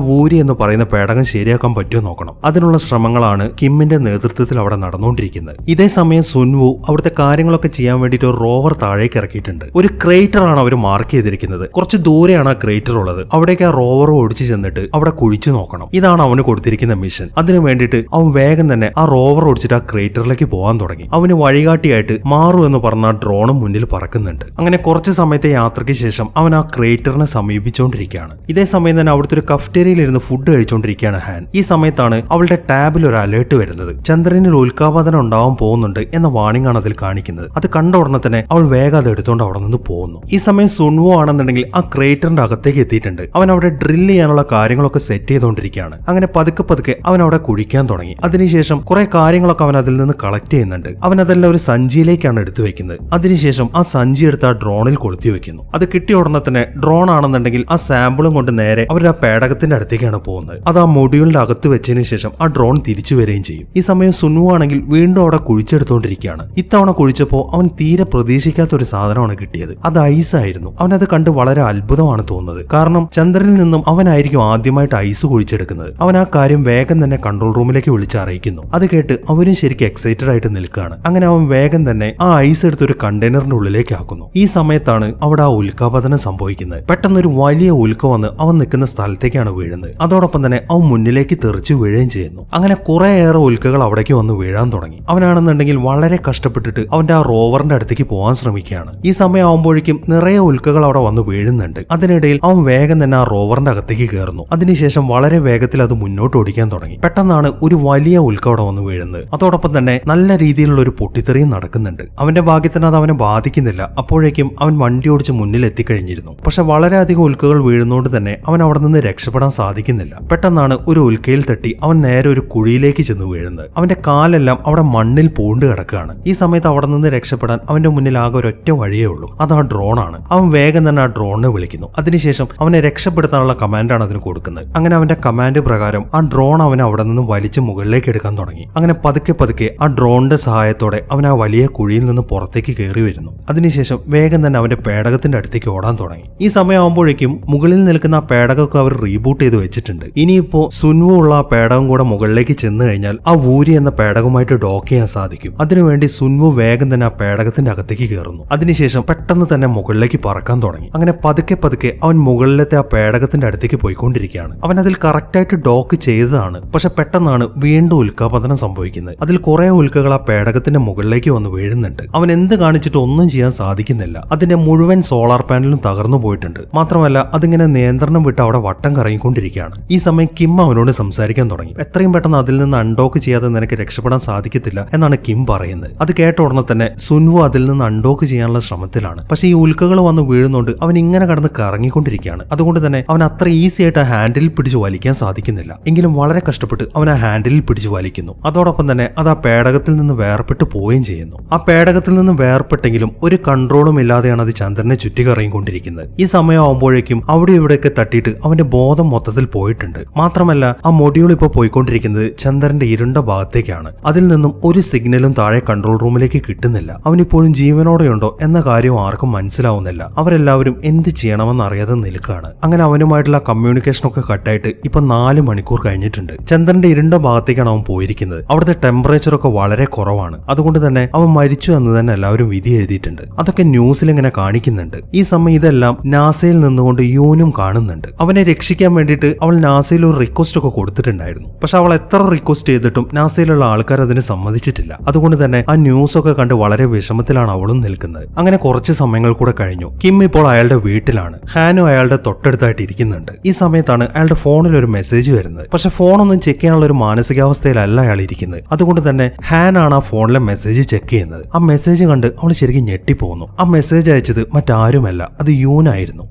ഊരി എന്ന് പറയുന്ന പേടകം ശരിയാക്കാൻ പറ്റുമോ നോക്കണം. അതിനുള്ള ശ്രമങ്ങളാണ് കിമ്മിന്റെ നേതൃത്വത്തിൽ അവിടെ നടന്നുകൊണ്ടിരിക്കുന്നത്. ഇതേ സമയം സുൻവു അവിടുത്തെ കാര്യങ്ങളൊക്കെ ചെയ്യാൻ വേണ്ടിയിട്ട് ഒരു റോവർ താഴേക്ക് ഇറക്കിയിട്ടുണ്ട്. ഒരു ക്രേറ്റർ ആണ് അവർ മാർക്ക് ചെയ്തിരിക്കുന്നത്. കുറച്ച് ദൂരെയാണ് ആ ക്രേറ്റർ ഉള്ളത്. അവിടേക്ക് ആ റോവർ ഓടിച്ചു ചെന്നിട്ട് അവിടെ കുഴിച്ചു നോക്കണം. ഇതാണ് അവന് കൊടുത്തിരിക്കുന്ന മിഷൻ. അതിനു വേണ്ടിയിട്ട് അവൻ വേഗം തന്നെ ആ റോവർ ഓടിച്ചിട്ട് ആ ക്രേറ്ററിലേക്ക് പോകാൻ തുടങ്ങി. അവന് വഴികാട്ടിയായിട്ട് മാറു എന്ന് പറഞ്ഞ ആ ഡ്രോണും മുന്നിൽ പറക്കുന്നുണ്ട്. അങ്ങനെ കുറച്ച് സമയത്തെ യാത്രയ്ക്ക് ശേഷം അവൻ ആ ക്രേറ്ററിനെ സമീപിച്ചുകൊണ്ടിരിക്കുകയാണ് ഇതേ സമയം തന്നെ അവിടുത്തെ ഒരു കഫ്റ്റേരിയയിൽ ഇരുന്ന് ഫുഡ് കഴിച്ചുകൊണ്ടിരിക്കുകയാണ് ഹാൻ. ഈ സമയത്താണ് അവളുടെ ടാബിൽ ഒരു അലേർട്ട് വരുന്നത്. ചന്ദ്രനിൽ ഉൽക്കാപാതനം ഉണ്ടാവാൻ പോകുന്നുണ്ട് എന്ന വാണിംഗ് ആണ് അതിൽ കാണിക്കുന്നത്. അത് കണ്ട ഉടനെ തന്നെ അവൾ വേഗം അത് എടുത്തുകൊണ്ട് അവിടെ നിന്ന് പോകുന്നു. ഈ സമയം സുൺവോ ആണെന്നുണ്ടെങ്കിൽ ആ ക്രേറ്ററിന്റെ അകത്തേക്ക് എത്തിയിട്ടുണ്ട്. അവൻ അവിടെ ഡ്രില്ല് ചെയ്യാനുള്ള കാര്യങ്ങളൊക്കെ സെറ്റ് ചെയ്തുകൊണ്ടിരിക്കുകയാണ് അങ്ങനെ പതുക്കെ പതുക്കെ അവൻ അവിടെ കുഴിക്കാൻ തുടങ്ങി. അതിനുശേഷം കുറെ കാര്യങ്ങളൊക്കെ അവൻ അതിൽ നിന്ന് കളക്ട് ചെയ്യുന്നുണ്ട്. അവൻ അതെല്ലാം ഒരു സഞ്ചിയിലേക്കാണ് എടുത്തു വെക്കുന്നത്. അതിനുശേഷം ആ സഞ്ചി എടുത്ത് ആ ഡ്രോണിൽ കൊളുത്തി വെക്കുന്നു. അത് കിട്ടിയ ഉടനെ തന്നെ ഡ്രോൺ ആണെന്നുണ്ടെങ്കിൽ ആ സാമ്പിളും കൊണ്ട് നേരെ അവർ ആ പേടകത്തിന്റെ അടുത്തേക്കാണ് പോകുന്നത്. അത് ആ മൊഡ്യൂളിന്റെ അകത്ത് വെച്ചതിന് ശേഷം ആ ഡ്രോൺ തിരിച്ചു വരികയും ചെയ്യും. ഈ സമയം സുനു ആണെങ്കിൽ വീണ്ടും അവിടെ കുഴിച്ചെടുത്തോണ്ടിരിക്കുകയാണ്. ഇത്തവണ കുഴിച്ചപ്പോൾ അവൻ തീരെ പ്രതീക്ഷിക്കാത്ത ഒരു സാധനമാണ് കിട്ടിയത്. അത് ഐസ് ആയിരുന്നു. അവനത് കണ്ട് വളരെ അത്ഭുതമാണ് തോന്നുന്നത്. കാരണം ചന്ദ്രനിൽ നിന്നും അവനായിരിക്കും ആദ്യമായിട്ട് ഐസ് കുഴിച്ചെടുക്കുന്നത്. അവൻ ആ കാര്യം വേഗം തന്നെ കൺട്രോൾ റൂമിലേക്ക് വിളിച്ച് അറിയിക്കുന്നു. അത് കേട്ട് അവരും ശരിക്കും എക്സൈറ്റഡ് ആയിട്ട് നിൽക്കുകയാണ്. അങ്ങനെ അവൻ വേഗം തന്നെ ആ ഐസ് എടുത്ത് ഒരു കണ്ടെയ്നറിന്റെ ഉള്ളിലേക്ക് ആക്കുന്നു. ഈ സമയത്താണ് അവിടെ ആ ഉൽക്കാപതനം സംഭവിക്കുന്നത്. പെട്ടെന്ന് ഒരു വലിയ ഉൽക്ക വന്ന് അവൻ നിൽക്കുന്ന സ്ഥലത്തേക്കാണ് വീഴുന്നത്. അതോടൊപ്പം തന്നെ അവൻ മുന്നിലേക്ക് തെറിച്ച് വീഴുകയും ചെയ്യുന്നു. അങ്ങനെ കുറേയേറെ ഉൽക്കകൾ അവിടേക്ക് വന്ന് വീഴാൻ തുടങ്ങി. അവനാണെന്നുണ്ടെങ്കിൽ വളരെ കഷ്ടപ്പെട്ടിട്ട് അവന്റെ ആ റോവറിന്റെ അടുത്തേക്ക് പോകാൻ ശ്രമിക്കുകയാണ്. ഈ സമയം ആവുമ്പോഴേക്കും നിറയെ ഉൽക്കകൾ അവിടെ വന്ന് വീഴുന്നുണ്ട്. അതിനിടയിൽ അവൻ വേഗം തന്നെ ആ റോവറിന്റെ അകത്തേക്ക് കയറുന്നു. അതിനുശേഷം വളരെ വേഗത്തിൽ അത് മുന്നോട്ട് ഓടിക്കാൻ തുടങ്ങി. പെട്ടെന്നാണ് ഒരു വലിയ ഉൽക്ക അവിടെ വന്ന് വീഴുന്നത്. അതോടൊപ്പം തന്നെ നല്ല രീതിയിലുള്ള ഒരു പൊട്ടിത്തെറിയും നടക്കുന്നുണ്ട്. അവന്റെ ഭാഗ്യത്തിന് അത് അവനെ ബാധിക്കുന്നില്ല. അപ്പോഴേക്കും അവൻ വണ്ടി ഓടിച്ച് മുന്നിൽ എത്തിക്കഴിഞ്ഞിരുന്നു പക്ഷെ വളരെയധികം ഉൽക്കകൾ വീഴുന്നോണ്ട് തന്നെ അവൻ അവിടെ നിന്ന് രക്ഷപ്പെടാൻ സാധിക്കുന്നില്ല. പെട്ടെന്നാണ് ഒരു ഉൽക്കയിൽ തട്ടി അവൻ നേരെ ഒരു കുഴിയിലേക്ക് ചെന്ന് വീഴുന്നത്. അവന്റെ കാലെല്ലാം അവിടെ മണ്ണിൽ പൂണ്ട് കിടക്കുകയാണ്. ഈ സമയത്ത് അവിടെ നിന്ന് രക്ഷപ്പെടാൻ അവന്റെ മുന്നിൽ ആകെ ഒരൊറ്റ വഴിയേ ഉള്ളൂ. അത് ആ ആണ്. അവൻ വേഗം തന്നെ ആ ഡ്രോണിനെ വിളിക്കുന്നു. അതിനുശേഷം അവനെ രക്ഷപ്പെടുത്താനുള്ള കമാൻഡാണ് അതിന് കൊടുക്കുന്നത്. അങ്ങനെ അവന്റെ കമാൻഡ് പ്രകാരം ആ ഡ്രോൺ അവനെ അവിടെ നിന്ന് വലിച്ച് മുകളിലേക്ക് എടുക്കാൻ തുടങ്ങി. അങ്ങനെ പതുക്കെ പതുക്കെ ആ ഡ്രോണിന്റെ സഹായത്തോടെ അവൻ ആ വലിയ കുഴിയിൽ നിന്ന് പുറത്തേക്ക് കയറി വരുന്നു. അതിനുശേഷം വേഗം തന്നെ അവന്റെ പേടകത്തിന്റെ അടുത്തേക്ക് ഓടാൻ തുടങ്ങി. ഈ സമയമാകുമ്പോഴേക്കും മുകളിൽ നിൽക്കുന്ന ആ പേടകമൊക്കെ അവർ റീബൂട്ട് ചെയ്ത് വെച്ചിട്ടുണ്ട്. ഇനിയിപ്പോ സുൻവു ഉള്ള ആ പേടകം കൂടെ മുകളിലേക്ക് ചെന്ന് കഴിഞ്ഞാൽ ആ വൂരി എന്ന പേടകവുമായിട്ട് ഡോക്ക് ചെയ്യാൻ സാധിക്കും. അതിനുവേണ്ടി സുൻവു വേഗം തന്നെ ആ പേടകത്തിന്റെ അകത്തേക്ക് കയറുന്നു. അതിനുശേഷം പെട്ടെന്ന് തന്നെ മുകളിലേക്ക് പറക്കാൻ തുടങ്ങി. അങ്ങനെ പതുക്കെ പതുക്കെ അവൻ മുകളിലത്തെ ആ പേടകത്തിന്റെ അടുത്തേക്ക് പോയിക്കൊണ്ടിരിക്കുകയാണ്. അവൻ അതിൽ കറക്റ്റായിട്ട് ഡോക്ക് ചെയ്തതാണ്. പക്ഷെ പെട്ടെന്നാണ് വീണ്ടും ഉൽക്കാപതനം സംഭവിക്കുന്നത്. അതിൽ കുറെ ഉൽക്കകൾ ആ പേടകത്തിന്റെ മുകളിലേക്ക് വന്ന് വീഴുന്നുണ്ട്. അവൻ എന്ത് കാണിച്ചിട്ട് ഒന്നും ചെയ്യാൻ സാധിക്കുന്നില്ല. അതിന്റെ മുഴുവൻ സോളാർ പാനലും തകർന്നു പോയിട്ടുണ്ട്. മാത്രമല്ല അതിങ്ങനെ നിയന്ത്രണം വിട്ട് അവിടെ വട്ടം കറങ്ങിക്കൊണ്ടിരിക്കുകയാണ്. ഈ സമയം കിം അവനോട് സംസാരിക്കാൻ തുടങ്ങി. എത്രയും പെട്ടെന്ന് അതിൽ നിന്ന് അൺഡോക്ക് ചെയ്യാതെ നിനക്ക് രക്ഷപ്പെടാൻ സാധിക്കത്തില്ല എന്നാണ് കിം പറയുന്നത്. അത് കേട്ട ഉടനെ തന്നെ സുൻവു അതിൽ നിന്ന് അൺഡോക്ക് ചെയ്യാനുള്ള ശ്രമത്തിലാണ്. പക്ഷേ ഈ ഉൽക്കകൾ വന്ന് വീഴുന്നോണ്ട് അവൻ ഇങ്ങനെ കടന്ന് കറങ്ങിക്കൊണ്ടിരിക്കുകയാണ്. അതുകൊണ്ട് തന്നെ അവൻ അത്ര ഈസി ആയിട്ട് ആ ഹാൻഡിൽ പിടിച്ച് വലിക്കാൻ സാധിക്കുന്നില്ല. എങ്കിലും വളരെ കഷ്ടപ്പെട്ട് അവൻ ആ ഹാൻഡിൽ പിടിച്ച് വലിക്കുന്നു. അതോടൊപ്പം തന്നെ അത് ആ പേടകത്തിൽ നിന്ന് വേർപെട്ട് പോവുകയും ചെയ്യുന്നു. ആ പേടകത്തിൽ നിന്ന് വേർപെട്ടെങ്കിലും ഒരു കൺട്രോളും ഇല്ലാതെയാണ് അത് ചന്ദ്രനെ ചുറ്റി കറങ്ങിക്കൊണ്ടിരിക്കുന്നത് ഈ സമയമാകുമ്പോഴേക്കും അവിടെ ഇവിടെയൊക്കെ തട്ടിയിട്ട് അവന്റെ ബോധം മൊത്തത്തിൽ പോയിട്ടുണ്ട്. മാത്രമല്ല ആ മൊഡ്യൂൾ ഇപ്പോൾ പോയിക്കൊണ്ടിരിക്കുന്നത് ചന്ദ്രന്റെ ഇരുണ്ട ഭാഗത്തേക്കാണ്. അതിൽ നിന്നും ഒരു സിഗ്നലും താഴെ കൺട്രോൾ റൂമിലേക്ക് കിട്ടുന്നില്ല. അവനിപ്പോഴും ജീവനോടെയുണ്ടോ എന്ന കാര്യം ആർക്കും മനസ്സിലാവുന്നില്ല. അവരെല്ലാവരും എന്ത് ചെയ്യണമെന്ന് അറിയാതെ നിൽക്കുകയാണ്. അങ്ങനെ അവനുമായിട്ടുള്ള കമ്മ്യൂണിക്കേഷൻ ഒക്കെ കട്ടായിട്ട് ഇപ്പൊ നാല് മണിക്കൂർ കഴിഞ്ഞിട്ടുണ്ട്. ചന്ദ്രന്റെ ഇരുണ്ട ഭാഗത്തേക്കാണ് അവൻ പോയിരിക്കുന്നത്. അവിടുത്തെ ടെമ്പറേച്ചർ ഒക്കെ വളരെ കുറവാണ്. അതുകൊണ്ട് തന്നെ അവൻ മരിച്ചു എന്ന് തന്നെ എല്ലാവരും വിധി എഴുതിയിട്ടുണ്ട്. അതൊക്കെ ന്യൂസിൽ ഇങ്ങനെ കാണിക്കുന്നുണ്ട്. ഈ സമയം ഇതെല്ലാം നാസയിൽ നിന്നുകൊണ്ട് യൂനും കാണുന്നുണ്ട്. അവനെ രക്ഷിക്കാൻ വേണ്ടിയിട്ട് അവൾ നാസയിൽ ഒരു റിക്വസ്റ്റ് ഒക്കെ കൊടുത്തിട്ടുണ്ടായിരുന്നു. പക്ഷെ അവൾ എത്ര റിക്വസ്റ്റ് ചെയ്തിട്ടും നാസയിലുള്ള ആൾക്കാർ അതിന് സമ്മതിച്ചിട്ടില്ല. അതുകൊണ്ട് തന്നെ ആ ന്യൂസ് ഒക്കെ കണ്ട് വളരെ വിഷമത്തിലാണ് അവളും നിൽക്കുന്നത്. അങ്ങനെ കുറച്ച് സമയങ്ങൾ കൂടെ കഴിഞ്ഞു. കിം ഇപ്പോൾ അയാളുടെ വീട്ടിലാണ്. ഹാനും അയാളുടെ തൊട്ടടുത്തായിട്ട് ഇരിക്കുന്നുണ്ട്. ഈ സമയത്താണ് അയാളുടെ ഫോണിൽ ഒരു മെസ്സേജ് വരുന്നത്. പക്ഷെ ഫോണൊന്നും ചെക്ക് ചെയ്യാനുള്ള ഒരു മാനസികാവസ്ഥയിലല്ല അയാൾ ഇരിക്കുന്നത്. അതുകൊണ്ട് തന്നെ ഹാനാണ് ആ ഫോണിലെ മെസ്സേജ് ചെക്ക് ചെയ്യുന്നത്. ആ മെസ്സേജ് കണ്ട് അവൾ ശരിക്കും ഞെട്ടിപ്പോകുന്നു ആ മെസ്സേജ് അയച്ചത് മറ്റാരുമല്ല അത് യൂനായിരുന്നു.